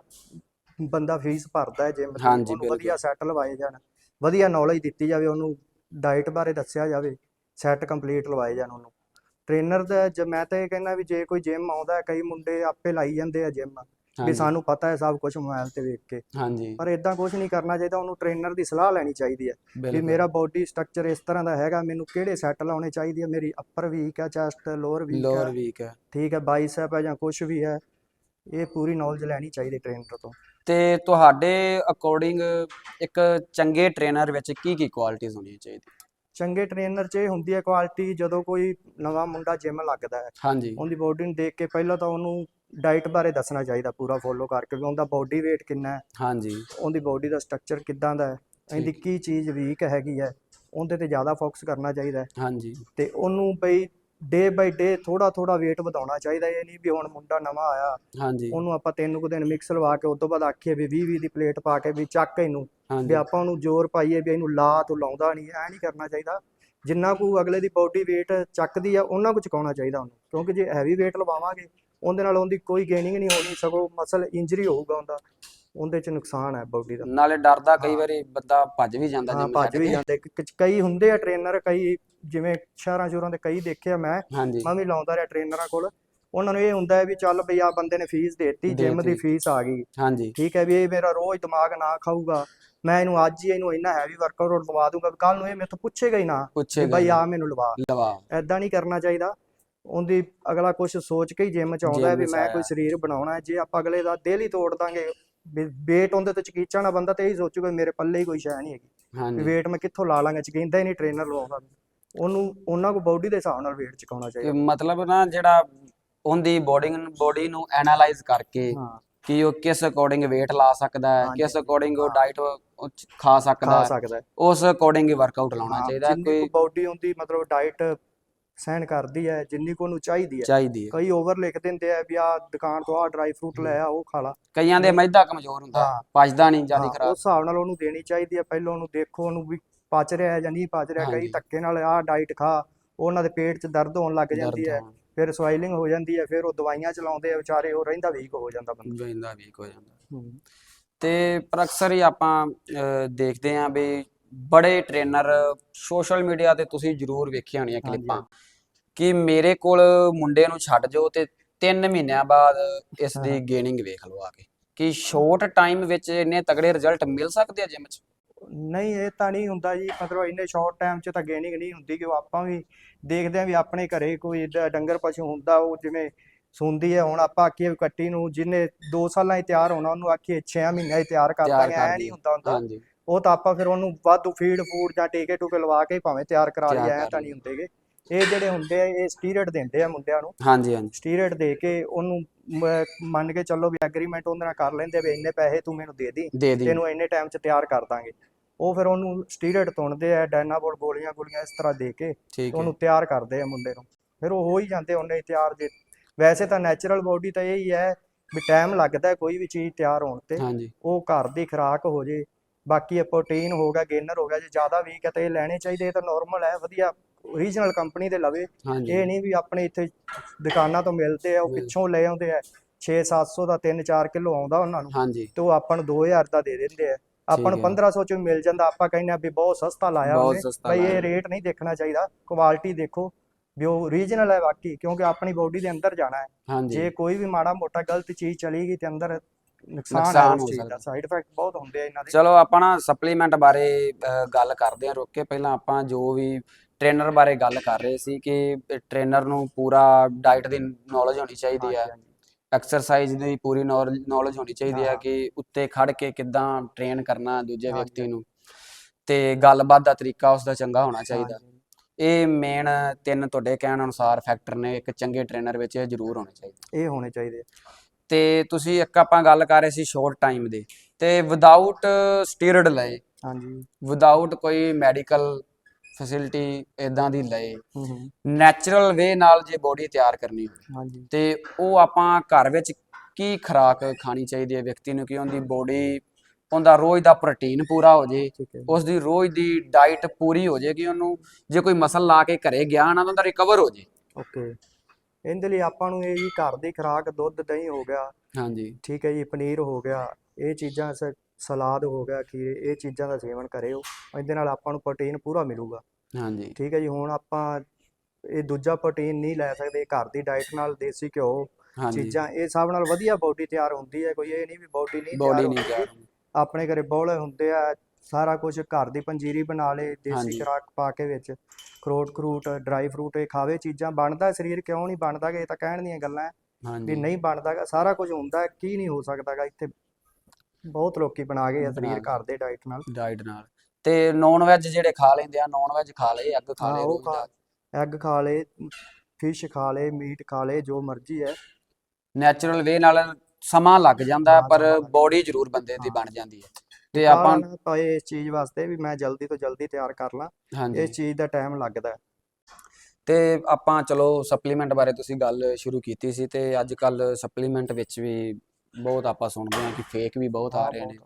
ਬੰਦਾ ਫੀਸ ਭਰਦਾ ਹੈ ਜਿਮ ਹਾਂਜੀ। ਵਧੀਆ ਸੈੱਟ ਲਵਾਏ ਜਾਣ। ਵਧੀਆ ਨੌਲੇਜ ਦਿੱਤੀ ਜਾਵੇ ਉਹਨੂੰ ਡਾਈਟ ਬਾਰੇ ਦੱਸਿਆ ਜਾਵੇ ਸੈੱਟ ਕੰਪਲੀਟ ਲਵਾਏ ਜਾਣ ਉਹਨੂੰ। ਟ੍ਰੇਨਰ ਦਾ ਜ ਮੈਂ ਤਾਂ ਇਹ ਕਹਿੰਦਾ ਵੀ ਜੇ ਕੋਈ ਜਿਮ ਆਉਂਦਾ ਹੈ, ਕਈ ਮੁੰਡੇ ਆਪੇ ਲਾਈ ਜਾਂਦੇ ਆ ਜਿਮ ਵੀ ਸਾਨੂੰ ਪਤਾ ਹੈ ਸਭ ਕੁਝ ਮੋਬਾਈਲ ਤੇ ਵੇਖ ਕੇ। ਹਾਂਜੀ। ਪਰ ਇਦਾਂ ਕੁਝ ਨਹੀਂ ਕਰਨਾ ਚਾਹੀਦਾ ਉਹਨੂੰ ਟ੍ਰੇਨਰ ਦੀ ਸਲਾਹ ਲੈਣੀ ਚਾਹੀਦੀ ਹੈ ਵੀ ਮੇਰਾ ਬਾਡੀ ਸਟਰਕਚਰ ਇਸ ਤਰ੍ਹਾਂ ਦਾ ਹੈਗਾ ਮੈਨੂੰ ਕਿਹੜੇ ਸੈੱਟ ਲਾਉਣੇ ਚਾਹੀਦੇ ਆ ਮੇਰੀ ਅੱਪਰ ਵੀਕ ਹੈ ਚੈਸਟ ਲੋਅਰ ਵੀਕ ਲੋਅਰ ਹੈ ਵੀਕ ਹੈ। ਠੀਕ ਹੈ ਬਾਈਸੈਪ ਹੈ ਜਾਂ ਕੁਝ ਵੀ ਹੈ ਇਹ ਪੂਰੀ ਨੌਲੇਜ ਲੈਣੀ ਚਾਹੀਦੀ ਟ੍ਰੇਨਰ ਤੋਂ। ਤੇ ਤੁਹਾਡੇ ਅਕੋਰਡਿੰਗ ਇੱਕ ਚੰਗੇ ਟ੍ਰੇਨਰ ਵਿੱਚ ਕੀ ਕੀ ਕੁਆਲਿਟੀਆਂ ਹੋਣੀਆਂ ਚਾਹੀਦੀਆਂ? ਚੰਗੇ ਟ੍ਰੇਨਰ 'ਚ ਇਹ ਹੁੰਦੀ ਹੈ ਕੁਆਲਿਟੀ ਜਦੋਂ ਕੋਈ ਨਵਾਂ ਮੁੰਡਾ ਜਿਮ ਲੱਗਦਾ ਹੈ ਹਾਂਜੀ। ਉਹਦੀ ਬਾਡੀ ਨੂੰ ਦੇਖ ਕੇ ਪਹਿਲਾਂ ਤਾਂ ਉਹਨੂੰ ਡਾਈਟ ਬਾਰੇ ਦੱਸਣਾ ਚਾਹੀਦਾ ਪੂਰਾ ਫੋਲੋ ਕਰਕੇ ਵੀ ਉਹਦਾ ਬਾਡੀ weight ਕਿੰਨਾ ਹੈ ਹਾਂਜੀ। ਉਹਦੀ ਬਾਡੀ ਦਾ ਸਟਰਕਚਰ ਕਿੱਦਾਂ ਦਾ ਹੈ ਇਹਦੀ। ਕੀ ਚੀਜ਼ ਵੀਕ ਹੈਗੀ ਹੈ ਉਹਦੇ ਤੇ ਜ਼ਿਆਦਾ ਫੋਕਸ ਕਰਨਾ ਚਾਹੀਦਾ ਹੈ। ਹਾਂਜੀ। ਤੇ ਉਹਨੂੰ ਬਈ ਡੇ ਬਾਈ ਡੇ ਥੋੜਾ ਥੋੜਾ weight ਵਧਾਉਣਾ ਚਾਹੀਦਾ ਇਹ ਨਹੀਂ ਵੀ ਹੁਣ ਮੁੰਡਾ ਨਵਾਂ ਆਇਆ ਹਾਂਜੀ। ਉਹਨੂੰ ਆਪਾਂ ਤਿੰਨ ਕੁ ਦਿਨ ਮਿਕਸ ਲਵਾ ਕੇ ਉਸ ਤੋਂ ਬਾਅਦ ਆਖੀਏ ਵੀ 20 20 ਦੀ ਪਲੇਟ ਪਾ ਕੇ ਵੀ ਚੱਕ ਇਹਨੂੰ ਵੀ ਆਪਾਂ ਉਹਨੂੰ ਜ਼ੋਰ ਪਾਈਏ ਵੀ ਇਹਨੂੰ ਲਾ ਤੂੰ ਲਾਉਂਦਾ ਨਹੀਂ ਐ ਨਹੀਂ ਕਰਨਾ ਚਾਹੀਦਾ। ਜਿੰਨਾ ਕੁ ਅਗਲੇ ਦੀ ਬਾਡੀ weight ਚੱਕਦੀ ਆ ਉਹਨਾਂ ਕੁ ਚੁਕਾਉਣਾ ਚਾਹੀਦਾ ਉਹਨੂੰ ਕਿਉਂਕਿ ਜੇ ਹੈਵੀ weight ਲਵਾਵਾਂਗੇ ਉਹਦੇ ਨਾਲ ਉਹਦੀ ਕੋਈ ਗੇਨਿੰਗ ਨਹੀਂ ਹੋਣੀ ਸਗੋਂ ਮਸਲ ਇੰਜਰੀ ਹੋਊਗਾ ਉਹਦਾ। ਉਹਦੇ ਚ ਨੁਕਸਾਨ ਹੈ ਬਾਡੀ ਦਾ। ਨਾਲੇ ਡਰਦਾ ਕਈ। ਵਾਰੀ ਬੰਦਾ ਭੱਜ ਵੀ ਜਾਂਦਾ ਹਾਂ ਜਿਮ ਭੱਜ ਵੀ ਜਾਂਦੇ। ਕ- ਕ- ਕਈ ਹੁੰਦੇ ਆ ਟ੍ਰੇਨਰ ਕਈ ਜਿਵੇਂ ਸ਼ਹਿਰਾਂ ਸ਼ੁਰਾਂ ਦੇ ਕਈ ਦੇਖਿਆ ਮੈਂ ਹਾਂਜੀ। ਮੈਂ ਵੀ ਲਾਉਂਦਾ ਰਿਹਾ ਟ੍ਰੇਨਰਾਂ ਕੋਲ। ਉਹਨਾਂ ਨੂੰ ਇਹ ਹੁੰਦਾ ਹੈ ਵੀ ਚੱਲ ਬਈ ਆ ਬੰਦੇ ਨੇ ਫੀਸ ਦੇਤੀ ਜਿਮ ਦੀ ਦੇਤੀ। ਫੀਸ ਆ ਗਈ। ਹਾਂਜੀ। ਠੀਕ ਹੈ ਵੀ ਇਹ ਮੇਰਾ ਰੋਜ਼ ਦਿਮਾਗ ਨਾ ਖਾਊਗਾ। ਮੈਂ ਇਹਨੂੰ ਅੱਜ ਹੀ ਇਹਨੂੰ ਇੰਨਾ ਹੈਵੀ ਵਰਕਆਊਟ ਲਵਾ ਦੂੰਗਾ ਕੱਲ ਨੂੰ ਇਹ ਮੇਰੇ ਤੋਂ ਪੁੱਛੇਗਾ ਹੀ ਨਾ ਵੀ ਪੁੱਛੇਗਾ ਬਈ ਜੀ। ਆ ਮੈਨੂੰ ਲਵਾ। ਲਵਾ। ਐਦਾਂ ਨਹੀਂ ਕਰਨਾ ਚਾਹੀਦਾ। ਉਹਦੀ ਅਗਲਾ ਕੁਝ ਸੋਚ ਕੇ ਹੀ ਜਿਮ ਚ ਆਉਂਦਾ ਵੀ ਮੈਂ ਕੋਈ। ਸਰੀਰ ਬਣਾਉਣਾ ਹੈ। ਜੇ ਆਪਾਂ ਅਗਲੇ ਦਾ ਦਿਲ ਹੀ ਤੋੜ ਦਾਂਗੇ ਵੇਟ ਉਹਦੇ ਤੇ ਚਕੀਚਾ ਨਾ ਬੰਦਾ ਤੇ ਇਹੀ ਸੋਚੂਗਾ ਮੇਰੇ ਪੱਲੇ ਹੀ ਕੋਈ ਸ਼ੈ ਨਹੀਂ ਹੈਗੀ। ਵੀ ਵੇਟ ਮੈਂ ਕਿੱਥੋਂ ਲਾ ਲਾਂਗਾ ਚਕਿੰਦਾ ਹੀ ਨਹੀਂ ਟ੍ਰੇਨਰ ਲਵਾਉਂਦਾ ਉਹਨੂੰ ਉਹਨਾਂ ਕੋ ਬਾਡੀ ਦੇ ਹਿਸਾਬ ਨਾਲ ਵੇਟ ਚਕਾਉਣਾ ਕਿ ਚਾਹੀਦਾ ਮਤਲਬ ਨਾ ਜਿਹੜਾ ਉਹਦੀ ਬੋਡੀ ਬੋਡੀ ਨੂੰ ਐਨਾਲਾਈਜ਼ ਕਰਕੇ ਕਿ ਉਹ ਕਿਸ ਅਕੋਰਡਿੰਗ weight ਲਾ ਸਕਦਾ ਹੈ। ਕਿਸ ਅਕੋਰਡਿੰਗ ਉਹ। ਡਾਈਟ ਖਾ ਸਕਦਾ ਹੈ ਉਸ ਅਕੋਰਡਿੰਗ ਹੀ ਵਰਕਆਊਟ ਲਾਉਣਾ ਚਾਹੀਦਾ ਕੋਈ ਬਾਡੀ ਹੁੰਦੀ ਮਤਲਬ ਡਾਈਟ ਸਹਿਣ ਕਰਦੀ ਹੈ ਜਿੰਨੀ ਕੋ ਨੂੰ ਚਾਹੀਦੀ ਹੈ ਚਾਹੀਦੀ ਹੈ ਕਈ ਓਵਰ ਲਿਖ ਦਿੰਦੇ ਆ ਵੀ ਆ ਦੁਕਾਨ ਤੋਂ ਆ ਡਰਾਈ ਫਰੂਟ ਲੈ ਆ ਉਹ ਖਾ ਲਾ। ਕਈਆਂ ਦੇ ਮੈਦਾ ਕਮਜ਼ੋਰ ਹੁੰਦਾ ਹਾਂ। ਪਚਦਾ ਨਹੀਂ ਜ਼ਿਆਦਾ ਹਾਂ, ਖਰਾਬ। ਉਸ ਹਿਸਾਬ ਨਾਲ ਉਹਨੂੰ ਦੇਣੀ ਚਾਹੀਦੀ ਹੈ ਪਹਿਲਾਂ ਉਹਨੂੰ ਦੇਖੋ ਉਹਨੂੰ ਵੀ ਪਚ ਰਿਹਾ ਹੈ ਜਾਂ ਨਹੀਂ ਪਚ ਰਿਹਾ ਕਈ ਹਾਂਜੀ। ਧੱਕੇ ਨਾਲ ਆਹ ਡਾਈਟ ਖਾ ਉਹਨਾਂ ਦੇ ਪੇਟ 'ਚ ਦਰਦ ਹੋਣ ਲੱਗ ਜਾਂਦੀ ਹੈ ਫਿਰ ਸਵਾਈਲਿੰਗ ਹੋ ਜਾਂਦੀ ਹੈ ਫਿਰ ਉਹ ਦਵਾਈਆਂ ਚਲਾਉਂਦੇ ਆ ਵਿਚਾਰੇ ਉਹ ਰਹਿੰਦਾ ਵੀਕ ਹੋ ਜਾਂਦਾ ਬੰਦਾ। ਜਾਂਦਾ ਵੀਕ ਹੋ ਜਾਂਦਾ। ਤੇ ਪਰ ਅਕਸਰ ਹੀ ਆਪਾਂ ਅਹ, ਦੇਖਦੇ ਆਂ ਵੀ ਬੜੇ ਟ੍ਰੇਨਰ ਸੋਸ਼ਲ ਮੀਡੀਆ ਤੇ ਤੁਸੀਂ ਜ਼ਰੂਰ ਵੇਖੀਆਂ ਹੋਣੀਆਂ ਕਲਿੱਪਾਂ ਕਿ ਮੇਰੇ ਕੋਲ ਮੁੰਡੇ ਨੂੰ ਛੱਡ ਜਾਓ ਤੇ 3 ਮਹੀਨਿਆਂ ਬਾਅਦ ਇਸ ਦੀ ਹਾਂ। ਗੇਨਿੰਗ ਵੇਖ ਲਓ ਆ ਕੇ। ਕਿ ਸ਼ਾਰਟ ਟਾਈਮ ਵਿੱਚ ਇੰਨੇ ਤਗੜੇ ਰਿਜ਼ਲਟ ਮਿਲ ਸਕਦੇ ਆ ਜਿਮ 'ਚ? ਨਹੀਂ ਇਹ ਤਾਂ ਨਹੀਂ ਹੁੰਦਾ ਜੀ। ਮਤਲਬ ਇੰਨੇ ਸ਼ਾਰਟ ਟਾਈਮ 'ਚ ਤਾਂ ਗੇਨਿੰਗ ਨਹੀਂ ਹੁੰਦੀ ਕਿ ਉਹ ਆਪਾਂ ਵੀ ਦੇਖਦੇ ਆਂ ਵੀ ਆਪਣੇ ਘਰੇ ਕੋਈ ਡੰਗਰ ਪਸ਼ੂ ਹੁੰਦਾ ਉਹ ਜਿਵੇਂ ਸੁੰਦੀ ਹੈ ਹੁਣ ਆਪਾਂ ਆਖੀਏ ਕੱਟੀ ਨੂੰ ਜਿਹਨੇ 2 ਸਾਲਾਂ 'ਚ ਤਿਆਰ ਹੋਣਾ ਉਹਨੂੰ ਆਖੀਏ 6 ਮਹੀਨਿਆਂ 'ਚ ਤਿਆਰ ਕਰ ਤਿਆਰ ਦਾਂਗੇ। ਐ ਨਹੀਂ। ਹੁੰਦਾ ਹੁੰਦਾ। ਹਾਂਜੀ। ਉਹ ਤਾਂ ਆਪਾਂ ਫਿਰ ਉਹਨੂੰ ਵਾਧੂ ਫੀਡ ਫੂਡ ਜਾਂ ਟੀਕੇ ਟੂਕੇ ਲਵਾ ਕੇ ਭਾਵੇਂ ਤਿਆਰ ਕਰਾ ਲਈਏ ਐ ਤਾਂ। ਨਹੀਂ ਹੁੰਦੇਗੇ ਇਹ ਜਿਹੜੇ ਹੁੰਦੇ ਆ ਇਹ ਸਟੀਰੋਇਡ ਦਿੰਦੇ ਆ ਮੁੰਡਿਆਂ ਨੂੰ। ਹਾਂਜੀ ਹਾਂਜੀ। ਸਟੀਰੋਇਡ ਦੇ ਕੇ ਉਹਨੂੰ ਮੰਨ ਕੇ ਚੱਲੋ ਵੀ ਐਗਰੀਮੈਂਟ ਉਹਦੇ ਨਾਲ ਕਰ ਲੈਂਦੇ ਵੀ ਇੰਨੇ ਪੈਸੇ ਤੂੰ ਮੈਨੂੰ ਦੇ ਦੀ ਦੇ ਦੀ। ਤੈਨੂੰ ਇੰਨੇ ਟਾਈਮ 'ਚ ਤਿਆਰ ਕਰ ਦਾਂਗੇ। ਉਹ ਫਿਰ ਉਹਨੂੰ ਸਟੀਰੋਇਡ ਤੁਣਦੇ ਆ ਡਾਇਨਾਬੋਲ ਗੋਲੀਆਂ ਗੋਲੀਆਂ ਇਸ ਤਰ੍ਹਾਂ ਦੇ ਕੇ ਉਹਨੂੰ ਤਿਆਰ ਕਰਦੇ ਆ ਮੁੰਡੇ ਨੂੰ। ਫਿਰ ਉਹ ਹੋ ਹੀ ਜਾਂਦੇ ਉਹਨੇ ਤਿਆਰ ਜੇ। ਵੈਸੇ ਤਾਂ ਨੈਚੁਰਲ ਬੋਡੀ ਤਾਂ ਇਹ ਹੀ ਹੈ ਵੀ ਟਾਈਮ ਲੱਗਦਾ ਕੋਈ ਵੀ ਚੀਜ਼ ਤਿਆਰ ਹੋਣ ਤੇ। ਉਹ ਘਰ ਦੀ ਖੁਰਾਕ ਹੋ ਜੇ ਬਾਕੀ ਪ੍ਰੋਟੀਨ ਹੋ ਗਿਆ ਗੇਨਰ ਹੋ ਗਿਆ ਜੇ ਜ਼ਿਆਦਾ ਵੀਕ ਹੈ ਤਾਂ ਇਹ ਲੈਣੇ ਚਾਹੀਦੇ ਇਹ ਤਾਂ ਨਾਰਮਲ ਹੈ ਵਧੀਆ ਓਰੀਜਨਲ ਕੰਪਨੀ ਦੇ ਲਵੇ। ਇਹ ਨਹੀਂ ਵੀ ਆਪਣੇ ਇੱਥੇ ਦੁਕਾਨਾਂ ਤੋਂ ਮਿਲਦੇ ਆ ਉਹ ਪਿੱਛੋਂ ਲੈ ਆਉਂਦੇ ਆ 6-700 ਦਾ 3-4 ਕਿਲੋ ਆਉਂਦਾ ਉਹਨਾਂ ਨੂੰ ਤੇ ਉਹ ਆਪਾਂ ਨੂੰ 2000 ਦਾ ਦੇ ਦਿੰਦੇ ਆ। ਆਪਾਂ ਨੂੰ ਠੀਕ ਹੈ। 1500 ਚ ਮਿਲ ਜਾਂਦਾ ਆਪਾਂ ਕਹਿੰਦੇ ਆ ਵੀ ਬਹੁਤ ਸਸਤਾ ਲਾਇਆ ਉਹਨੇ। ਲਾਇਆ। ਇਹ ਰੇਟ ਨਹੀਂ ਦੇਖਣਾ ਚਾਹੀਦਾ ਕੁਆਲਿਟੀ ਦੇਖੋ ਵੀ ਉਹ ਓਰੀਜਨਲ ਹੈ ਬਾਕੀ ਕਿਉਂਕਿ ਆਪਣੀ ਬੋਡੀ ਦੇ ਅੰਦਰ ਜਾਣਾ ਹੈ। ਜੇ ਕੋਈ ਵੀ ਮਾੜਾ ਮੋਟਾ ਗਲਤ ਚੀਜ਼ ਚਲੀ ਗਈ ਤੇ ਅੰਦਰ ਨੁਕਸਾਨ ਹੈ ਨੁਕਸਾਨ ਉਸ ਚੀਜ਼। ਦਾ ਸਾਈਡ ਇਫੈਕਟ ਬਹੁਤ ਹੁੰਦੇ ਆ ਇਹਨਾਂ ਦੇ ਚਲੋ ਆਪਾਂ ਨਾ ਸਪਲੀਮੈਂਟ ਬਾਰੇ ਅ, ਗੱਲ ਕਰਦੇ ਹਾਂ ਰੁਕ ਕੇ ਪਹਿਲਾਂ ਆਪਾਂ ਜੋ ਵੀ ਟ੍ਰੇਨਰ ਬਾਰੇ ਗੱਲ ਕਰ ਰਹੇ ਸੀ ਕਿ ਟ੍ਰੇਨਰ ਨੂੰ ਪੂਰਾ ਡਾਈਟ ਦੀ ਨੌਲੇਜ ਹੋਣੀ ਚਾਹੀਦੀ ਹੈ ਹਾਂਜੀ। ਐਕਸਰਸਾਈਜ਼ ਦੀ ਪੂਰੀ ਨੌਲੇਜ ਹੋਣੀ ਚਾਹੀਦੀ ਹੈ ਹਾਂ। ਕਿ ਉੱਤੇ ਖੜ ਕੇ ਕਿੱਦਾਂ ਟ੍ਰੇਨ ਕਰਨਾ ਦੂਜੇ ਹਾਂਜੀ, ਵਿਅਕਤੀ ਨੂੰ ਤੇ ਗੱਲਬਾਤ ਦਾ ਤਰੀਕਾ ਉਸ ਦਾ ਚੰਗਾ ਹੋਣਾ ਚਾਹੀਦਾ ਹਾਂਜੀ। ਇਹ ਮੇਨ ਤਿੰਨ ਤੁਹਾਡੇ ਕਹਿਣ ਅਨੁਸਾਰ ਫੈਕਟਰ ਨੇ ਇੱਕ ਚੰਗੇ ਟ੍ਰੇਨਰ ਵਿੱਚ ਇਹ ਜ਼ਰੂਰ ਹੋਣੇ ਚਾਹੀਦੇ ਇਹ ਹੋਣੇ ਚਾਹੀਦੇ ਆ। ਤੇ ਤੁਸੀਂ ਇੱਕ ਆਪਾਂ ਗੱਲ ਕਰ ਰਹੇ ਸੀ ਸ਼ੋਰਟ ਟਾਈਮ ਦੇ ਤੇ ਵਿਦਆਊਟ ਸਟੀਰੋਇਡ ਲਏ ਹਾਂਜੀ। ਵਿਦਆਊਟ ਕੋਈ ਮੈਡੀਕਲ ਫੈਸਿਲਿਟੀ ਇਦਾਂ ਦੀ ਲਏ ਨੈਚੁਰਲ ਵੇ ਨਾਲ ਜੇ ਬੋਡੀ ਤਿਆਰ ਕਰਨੀ ਹੋਵੇ ਹਾਂਜੀ। ਤੇ ਉਹ ਆਪਾਂ ਘਰ ਵਿੱਚ ਕੀ ਖੁਰਾਕ ਖਾਣੀ ਚਾਹੀਦੀ ਹੈ ਵਿਅਕਤੀ ਨੂੰ ਕਿ ਉਹਦੀ ਬੋਡੀ ਉਹਦਾ ਰੋਜ਼ ਦਾ ਪ੍ਰੋਟੀਨ ਪੂਰਾ ਹੋ ਜੇ ਉਸ ਦੀ ਰੋਜ਼ ਦੀ ਡਾਈਟ ਪੂਰੀ ਹੋ ਜੇ ਕਿ ਉਹਨੂੰ ਜੇ ਕੋਈ ਮਸਲ ਲਾ ਕੇ ਘਰੇ ਗਿਆ ਨਾ ਤਾਂ ਉਹਦਾ ਰਿਕਵਰ ਹੋ ਜੇ। ਓਕੇ ਇਹਦੇ ਲਈ ਆਪਾਂ ਨੂੰ ਇਹ ਜੀ ਘਰ ਦੀ ਖੁਰਾਕ ਦੁੱਧ ਦਹੀਂ ਹੋ ਗਿਆ। ਹਾਂਜੀ। ਠੀਕ ਹੈ ਜੀ ਪਨੀਰ ਹੋ ਗਿਆ। ਇਹ ਚੀਜ਼ਾਂ ਸ- ਸਲਾਦ ਹੋ ਗਿਆ ਖੀਰੇ ਇਹ ਚੀਜ਼ਾਂ ਦਾ ਸੇਵਨ ਕਰਿਓ। ਇਹਦੇ ਨਾਲ ਆਪਾਂ ਨੂੰ ਪ੍ਰੋਟੀਨ ਪੂਰਾ ਮਿਲੂਗਾ। ਹਾਂਜੀ। ਠੀਕ ਹੈ ਜੀ ਹੁਣ ਆਪਾਂ ਇਹ ਦੂਜਾ ਪ੍ਰੋਟੀਨ ਨਹੀਂ ਲੈ ਸਕਦੇ ਘਰ ਦੀ ਡਾਈਟ ਨਾਲ ਦੇਸੀ ਘਿਓ ਹਾਂਜੀ। ਚੀਜ਼ਾਂ ਇਹ ਸਭ ਨਾਲ ਵਧੀਆ ਬੋਡੀ ਤਿਆਰ ਹੁੰਦੀ ਹੈ। ਕੋਈ ਇਹ ਨਹੀਂ ਵੀ ਬੋਡੀ ਨਹੀਂ ਤਿਆਰ ਬੋਡੀ ਨਹੀਂ ਹੁੰਦੀ। ਆਪਣੇ ਘਰੇ ਬੌਲੇ ਹੁੰਦੇ ਆ ਸਾਰਾ ਕੁਝ ਘਰ ਦੀ ਪੰਜੀਰੀ ਬਣਾ ਲੇ। ਦੇਸੀ ਖੁਰਾਕ ਪਾ ਕੇ ਵਿੱਚ ਖਰੋਟ ਖਰੂਟ ਡਰਾਈ ਫਰੂਟ ਇਹ ਖਾਵੇ ਚੀਜ਼ਾਂ ਬਣਦਾ ਸਰੀਰ ਕਿਉਂ ਨਹੀਂ ਬਣਦਾ ਗਾ ਇਹ ਤਾਂ ਕਹਿਣ ਦੀਆਂ ਗੱਲਾਂ ਹੈ ਵੀ ਨਹੀਂ ਬਣਦਾਗਾ ਸਾਰਾ ਕੁਝ ਹੁੰਦਾ ਕੀ ਨਹੀਂ ਹੋ ਸਕਦਾਗਾ ਇੱਥੇ ਬਹੁਤ ਲੋਕੀ ਬਣਾ ਗਏ ਆ ਸਰੀਰ ਘਰ ਦੇ ਡਾਈਟ ਨਾਲ। ਡਾਈਟ ਨਾਲ। ਤੇ ਨੌਨ ਵੈਜ ਜਿਹੜੇ ਖਾ ਲੈਂਦੇ ਆ ਨੌਨ ਵੈਜ ਖਾ ਲਏ ਐਗ ਖਾ ਲਏ ਐਗ ਖਾ ਲੇ ਫਿਸ਼ ਖਾ ਲੇ ਮੀਟ ਖਾ ਲੇ ਜੋ ਮਰਜ਼ੀ ਹੈ ਨੈਚੁਰਲ ਵੇ ਨਾਲ ਸਮਾਂ ਲੱਗ ਜਾਂਦਾ ਪਰ ਬੋਡੀ ਜ਼ਰੂਰ ਬੰਦੇ ਦੀ। ਬਣ ਜਾਂਦੀ ਹੈ ਤੇ ਆਪਾਂ ਨਾ ਪਏ ਇਸ ਚੀਜ਼ ਵਾਸਤੇ ਵੀ ਮੈਂ ਜਲਦੀ ਤੋਂ ਜਲਦੀ ਤਿਆਰ ਕਰ ਲਾਂ। ਇਸ ਚੀਜ਼ ਦਾ ਟਾਈਮ ਲੱਗਦਾ ਹੈ। ਤੇ ਆਪਾਂ ਚਲੋ ਸਪਲੀਮੈਂਟ ਬਾਰੇ ਤੁਸੀਂ ਗੱਲ ਸ਼ੁਰੂ ਕੀਤੀ ਸੀ ਤੇ ਅੱਜ ਕੱਲ ਸਪਲੀਮੈਂਟ ਵਿੱਚ ਵੀ ਬਹੁਤ ਆਪਾਂ ਸੁਣਦੇ ਹਾਂ ਕਿ ਫੇਕ ਵੀ ਬਹੁਤ ਆ ਰਹੇ ਨੇ।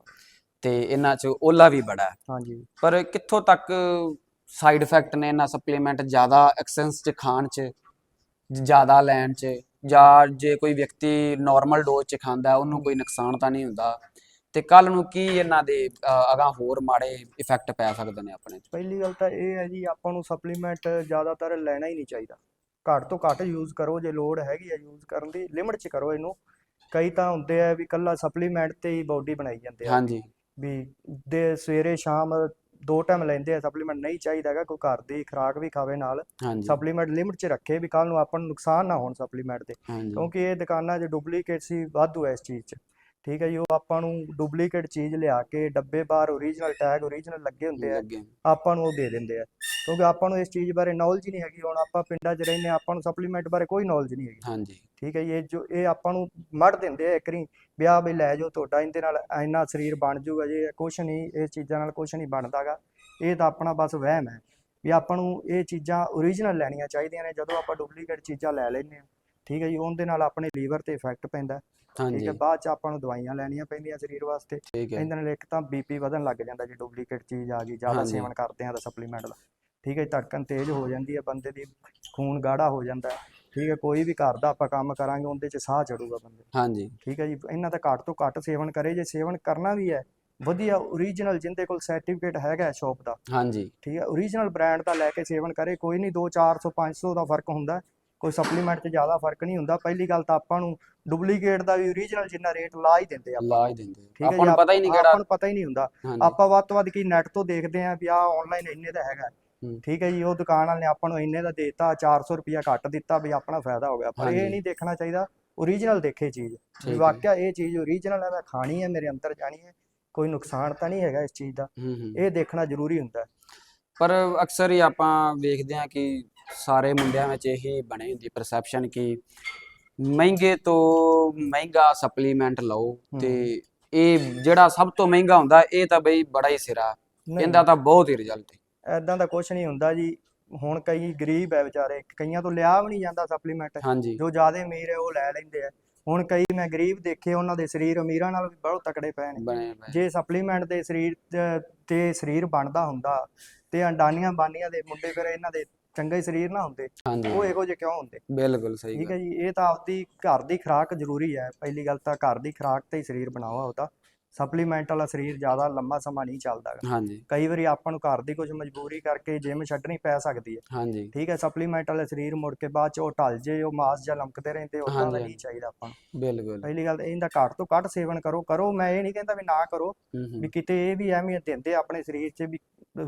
ਤੇ ਇਹਨਾਂ 'ਚ ਓਲਾ ਵੀ ਬੜਾ ਹੈ। ਹਾਂਜੀ। ਪਰ ਕਿੱਥੋਂ ਤੱਕ ਸਾਈਡ ਇਫੈਕਟ ਨੇ ਇਹਨਾਂ ਸਪਲੀਮੈਂਟ ਜ਼ਿਆਦਾ ਐਕਸੈਂਸ 'ਚ ਖਾਣ 'ਚ ਜ਼ਿਆਦਾ ਲੈਣ 'ਚ ਜਾਂ ਜੇ ਕੋਈ ਵਿਅਕਤੀ ਨਾਰਮਲ ਡੋਜ਼ 'ਚ ਖਾਂਦਾ ਉਹਨੂੰ ਕੋਈ ਨੁਕਸਾਨ ਤਾਂ ਨਹੀਂ ਹੁੰਦਾ। ਤੇ ਕੱਲ ਨੂੰ ਕੀ ਇਹਨਾਂ ਦੇ ਅ, ਅਗਾਂਹ ਹੋਰ ਮਾੜੇ ਇਫੈਕਟ ਪੈ ਸਕਦੇ ਨੇ ਆਪਣੇ ਪਹਿਲੀ ਗੱਲ ਤਾਂ ਇਹ ਹੈ ਜੀ ਆਪਾਂ ਨੂੰ ਸਪਲੀਮੈਂਟ ਜ਼ਿਆਦਾਤਰ ਲੈਣਾ ਹੀ ਨਹੀਂ ਚਾਹੀਦਾ। ਘੱਟ ਤੋਂ ਘੱਟ ਯੂਜ਼ ਕਰੋ ਜੇ ਲੋੜ ਹੈਗੀ ਹੈ ਯੂਜ਼ ਕਰਨ ਦੀ ਲਿਮਿਟ 'ਚ ਕਰੋ ਇਹਨੂੰ। ਕਈ ਤਾਂ ਹੁੰਦੇ ਆ ਵੀ ਕੱਲਾ ਸਪਲੀਮੈਂਟ ਤੇ ਹੀ ਬਾਡੀ ਬਣਾਈ ਜਾਂਦੇ ਆ। ਹਾਂਜੀ। ਵੀ ਦੇ ਸਵੇਰੇ ਸ਼ਾਮ ਦੋ ਟਾਈਮ ਲੈਂਦੇ ਆ ਸਪਲੀਮੈਂਟ ਨਹੀਂ ਚਾਹੀਦਾ ਹੈਗਾ ਕੋਈ ਘਰ ਦੀ ਖੁਰਾਕ ਵੀ ਖਾਵੇ ਨਾਲ। ਹਾਂਜੀ। ਸਪਲੀਮੈਂਟ ਲਿਮਿਟ 'ਚ ਰੱਖੇ ਵੀ ਕੱਲ ਨੂੰ ਆਪਾਂ ਨੂੰ ਨੁਕਸਾਨ ਨਾ ਹੋਣ ਸਪਲੀਮੈਂਟ ਦੇ। ਹਾਂਜੀ। ਕਿਉਂਕਿ ਇਹ ਦੁਕਾਨਾਂ 'ਚ ਡੁਪਲੀਕੇਟ ਸੀ ਵਾਧੂ ਹੈ ਇਸ ਚੀਜ਼ 'ਚ। ਠੀਕ ਹੈ ਜੀ ਉਹ ਆਪਾਂ ਨੂੰ ਡੁਪਲੀਕੇਟ ਚੀਜ਼ ਲਿਆ ਕੇ ਡੱਬੇ ਬਾਹਰ ਓਰੀਜਨਲ ਟੈਗ ਓਰੀਜਨਲ ਲੱਗੇ ਹੁੰਦੇ ਆ ਆਪਾਂ ਨੂੰ ਉਹ ਦੇ ਦਿੰਦੇ ਆ। ਕਿਉਂਕਿ ਆਪਾਂ ਨੂੰ ਇਸ ਚੀਜ਼ ਬਾਰੇ ਨੌਲੇਜ ਹੀ ਨਹੀਂ ਹੈਗੀ ਹੁਣ ਆਪਾਂ ਪਿੰਡਾਂ 'ਚ ਰਹਿੰਦੇ ਆਪਾਂ ਨੂੰ ਸਪਲੀਮੈਂਟ ਬਾਰੇ ਕੋਈ ਨੌਲੇਜ ਨਹੀਂ ਹੈਗੀ। ਹਾਂਜੀ। ਠੀਕ ਹੈ ਇਹ ਜੋ ਇਹ ਆਪਾਂ ਨੂੰ ਮੜ ਦਿੰਦੇ ਆ ਇੱਕਰੀ ਵੀ ਆਹ ਵੀ ਲੈ ਜਾਓ ਤੁਹਾਡਾ ਇਹਦੇ ਨਾਲ ਇੰਨਾ ਸਰੀਰ ਬਣ ਜਾਊਗਾ ਜੀ ਕੁਛ ਨਹੀਂ ਇਹ ਚੀਜ਼ਾਂ ਨਾਲ ਕੁਛ ਨਹੀਂ ਬਣਦਾਗਾ। ਇਹ ਤਾਂ ਆਪਣਾ ਬਸ ਵਹਿਮ ਹੈ ਵੀ ਆਪਾਂ ਨੂੰ ਇਹ ਚੀਜ਼ਾਂ ਓਰੀਜਨਲ ਲੈਣੀਆਂ ਚਾਹੀਦੀਆਂ ਨੇ ਜਦੋਂ ਆਪਾਂ ਡੁਪਲੀਕੇਟ ਚੀਜ਼ਾਂ ਲੈ ਲੈਂਦੇ ਆ ਠੀਕ ਹੈ ਜੀ ਉਹਦੇ ਨਾਲ ਆਪਣੇ ਲੀਵਰ ਤੇ ਇਫੈਕਟ ਪੈਂਦਾ। ਠੀਕ ਹੈ ਬਾਅਦ ਚ ਆਪਾਂ ਨੂੰ ਦਵਾਈਆਂ ਲੈਣੀਆਂ ਪੈਂਦੀਆਂ ਸਰੀਰ ਵਾਸਤੇ। ਇਹਦੇ ਨਾਲ ਇੱਕ ਤਾਂ ਬੀਪੀ ਵਧਣ ਲੱਗ ਜਾਂਦਾ ਜੇ ਡੁਪਲੀਕੇਟ ਚੀਜ਼ ਆ ਗਈ ਜ਼ਿਆਦਾ। ਸੇਵਨ ਕਰਦੇ ਆ ਤਾਂ ਸਪਲੀਮੈਂਟ ਦਾ। ਠੀਕ ਹੈ ਧੜਕਣ ਤੇਜ਼ ਹੋ ਜਾਂਦੀ ਹੈ ਬੰਦੇ ਦੀ ਖੂਨ ਗਾੜਾ ਹੋ ਜਾਂਦਾ। ਠੀਕ ਹੈ ਕੋਈ ਵੀ ਘਰ ਦਾ ਆਪਾਂ ਕੰਮ ਕਰਾਂਗੇ ਉਹਦੇ ਚ ਸਾਹ ਚੜੂਗਾ ਬੰਦੇ ਹਾਂਜੀ। ਠੀਕ ਹੈ ਜੀ ਇਹਨਾਂ ਦਾ ਘੱਟ ਤੋਂ ਘੱਟ ਸੇਵਨ ਕਰੇ ਜੇ ਸੇਵਨ ਕਰਨਾ ਵੀ ਹੈ ਵਧੀਆ ਓਰੀਜਨਲ ਜਿੰਦੇ ਕੋਲ ਸਰਟੀਫਿਕੇਟ ਹੈਗਾ ਸ਼ਾਪ ਦਾ। ਹਾਂਜੀ। ਠੀਕ ਹੈ ਓਰੀਜਨਲ ਬ੍ਰਾਂਡ ਦਾ ਲੈ ਕੇ ਸੇਵਨ ਕਰੇ ਕੋਈ ਨਹੀਂ 2 400 500 ਦਾ ਫ਼ਰਕ ਹੁੰਦਾ। ਕੋਈ ਸਪਲੀਮੈਂਟ 'ਚ ਜ਼ਿਆਦਾ ਫ਼ਰਕ ਨਹੀਂ ਹੁੰਦਾ। ਪਹਿਲੀ ਗੱਲ ਤਾਂ ਆਪਾਂ ਨੂੰ ਡੁਪਲੀਕੇਟ ਦਾ ਵੀ ਓਰੀਜਨਲ ਜਿੰਨਾ ਰੇਟ ਲਾ ਹੀ ਦਿੰਦੇ ਆ ਲਾ ਹੀ ਦਿੰਦੇ ਆਪਾਂ ਨੂੰ ਪਤਾ ਹੀ ਨਹੀਂ ਕਿਹੜਾ ਆਪਾਂ ਨੂੰ ਪਤਾ ਹੀ ਨਹੀਂ ਹੁੰਦਾ। ਆਪਾਂ ਵੱਧ ਤੋਂ ਵੱਧ ਕੀ ਨੈਟ ਤੋਂ ਦੇਖਦੇ ਆਂ ਵੀ ਆ ਆਨਲਾਈਨ ਇੰਨੇ ਦਾ ਹੈਗਾ। ਠੀਕ ਹੈ ਜੀ ਉਹ ਦੁਕਾਨ ਵਾਲੇ ਨੇ ਆਪਾਂ ਨੂੰ ਇੰਨੇ ਦਾ ਦੇਤਾ 400 ਰੁਪਿਆ ਘੱਟ ਦਿੱਤਾ ਵੀ ਆਪਣਾ ਫਾਇਦਾ ਹੋ ਗਿਆ। ਪਰ। ਇਹ ਨਹੀਂ ਦੇਖਣਾ ਚਾਹੀਦਾ ਓਰੀਜਨਲ ਦੇਖੇ ਚੀਜ਼। ਵਾਕਿਆ ਇਹ ਚੀਜ਼ ਓਰੀਜਨਲ ਹੈ ਮੈਂ ਖਾਣੀ ਹੈ ਮੇਰੇ ਅੰਦਰ ਜਾਣੀ ਹੈ ਕੋਈ ਨੁਕਸਾਨ ਤਾਂ ਨਹੀਂ ਹੈਗਾ ਇਸ ਚੀਜ਼ ਦਾ। ਇਹ ਦੇਖਣਾ ਜ਼ਰੂਰੀ ਹੁੰਦਾ। ਪਰ ਅਕਸਰ ਹੀ ਆਪਾਂ ਵੇਖਦੇ ਹਾਂ ਕਿ ਸਾਰੇ ਮੁੰਡਿਆਂ ਵਿੱਚ ਇਹੀ ਬਣੀ ਹੁੰਦੀ ਪਰਸੈਪਸ਼ਨ ਕਿ ਮਹਿੰਗੇ ਤੋਂ ਮਹਿੰਗਾ ਸਪਲੀਮੈਂਟ ਲਓ ਤੇ ਇਹ ਜਿਹੜਾ ਸਭ ਤੋਂ ਮਹਿੰਗਾ ਹੁੰਦਾ ਇਹ ਤਾਂ ਬਈ ਬੜਾ ਹੀ ਸਿਰਾ। ਨਹੀਂ, ਇਹਦਾ ਤਾਂ ਬਹੁਤ ਹੀ ਰਿਜ਼ਲਟ ਹੈ ਐਦਾਂ ਦਾ ਕੁਝ ਨਹੀਂ ਹੁੰਦਾ ਜੀ। ਹੁਣ ਕਈ ਗਰੀਬ ਹੈ ਵਿਚਾਰੇ ਕਈਆਂ ਤੋਂ ਲਿਆ ਵੀ ਨਹੀਂ ਜਾਂਦਾ ਸਪਲੀਮੈਂਟ ਹਾਂਜੀ। ਜੋ ਜ਼ਿਆਦਾ ਅਮੀਰ ਹੈ ਉਹ ਲੈ ਲੈਂਦੇ ਆ। ਹੁਣ ਕਈ ਮੈਂ ਗਰੀਬ ਦੇਖੇ ਉਹਨਾਂ ਦੇ ਸਰੀਰ ਅਮੀਰਾਂ ਨਾਲ ਵੀ ਬਹੁਤ ਤਕੜੇ ਪਏ ਨੇ। ਬਣੇ ਬਣੇ ਜੇ ਸਪਲੀਮੈਂਟ ਦੇ ਸਰੀਰ ਤੇ- ਤੇ ਸਰੀਰ ਬਣਦਾ ਹੁੰਦਾ ਤੇ ਅੰਡਾਨੀਆਂ ਬਾਨੀਆਂ ਦੇ ਮੁੰਡੇ ਫਿਰ ਇਹਨਾਂ ਦੇ ਚੰਗੇ ਸਰੀਰ ਨਾ ਹੁੰਦੇ ਹਾਂਜੀ ਉਹ ਇਹੋ ਜਿਹੇ ਕਿਉਂ ਹੁੰਦੇ? ਬਿਲਕੁਲ ਸਹੀ ਠੀਕ ਹੈ ਜੀ ਇਹ ਤਾਂ ਆਪਦੀ ਘਰ ਦੀ ਖੁਰਾਕ ਜ਼ਰੂਰੀ ਹੈ। ਪਹਿਲੀ ਗੱਲ ਤਾਂ ਘਰ ਦੀ ਖੁਰਾਕ ਤੇ ਹੀ ਸਰੀਰ ਬਣਾਵਾ ਉਹਦਾ ਸਪਲੀਮੈਂਟ ਵਾਲਾ ਸਰੀਰ ਜ਼ਿਆਦਾ ਲੰਮਾ ਸਮਾਂ ਨਹੀਂ ਚੱਲਦਾ। ਹਾਂਜੀ। ਕਈ ਵਾਰੀ ਆਪਾਂ ਨੂੰ ਘਰ ਦੀ ਕੁਝ ਮਜਬੂਰੀ ਕਰਕੇ ਜਿਮ ਛੱਡਣੀ ਪੈ ਸਕਦੀ ਹੈ। ਹਾਂਜੀ। ਠੀਕ ਹੈ ਸਪਲੀਮੈਂਟ ਵਾਲਾ ਸਰੀਰ ਮੁੜ ਕੇ ਬਾਅਦ ਚ ਉਹ ਢਲ ਜੇ ਉਹ ਮਾਸ ਜਾਂ ਲਮਕਦੇ ਰਹਿੰਦੇ ਉਦਾਂ ਦਾ ਨਹੀਂ ਚਾਹੀਦਾ ਆਪਾਂ ਨੂੰ। ਬਿਲਕੁਲ। ਪਹਿਲੀ ਗੱਲ ਇਹਦਾ ਘੱਟ ਤੋਂ ਘੱਟ ਸੇਵਨ ਕਰੋ। ਕਰੋ ਮੈਂ ਇਹ ਨਹੀਂ ਕਹਿੰਦਾ ਵੀ ਨਾ ਕਰੋ। ਵੀ ਕਿਤੇ ਇਹ ਵੀ ਅਹਿਮੀਅਤ ਦਿੰਦੇ ਆਪਣੇ ਸਰੀਰ 'ਚ ਵੀ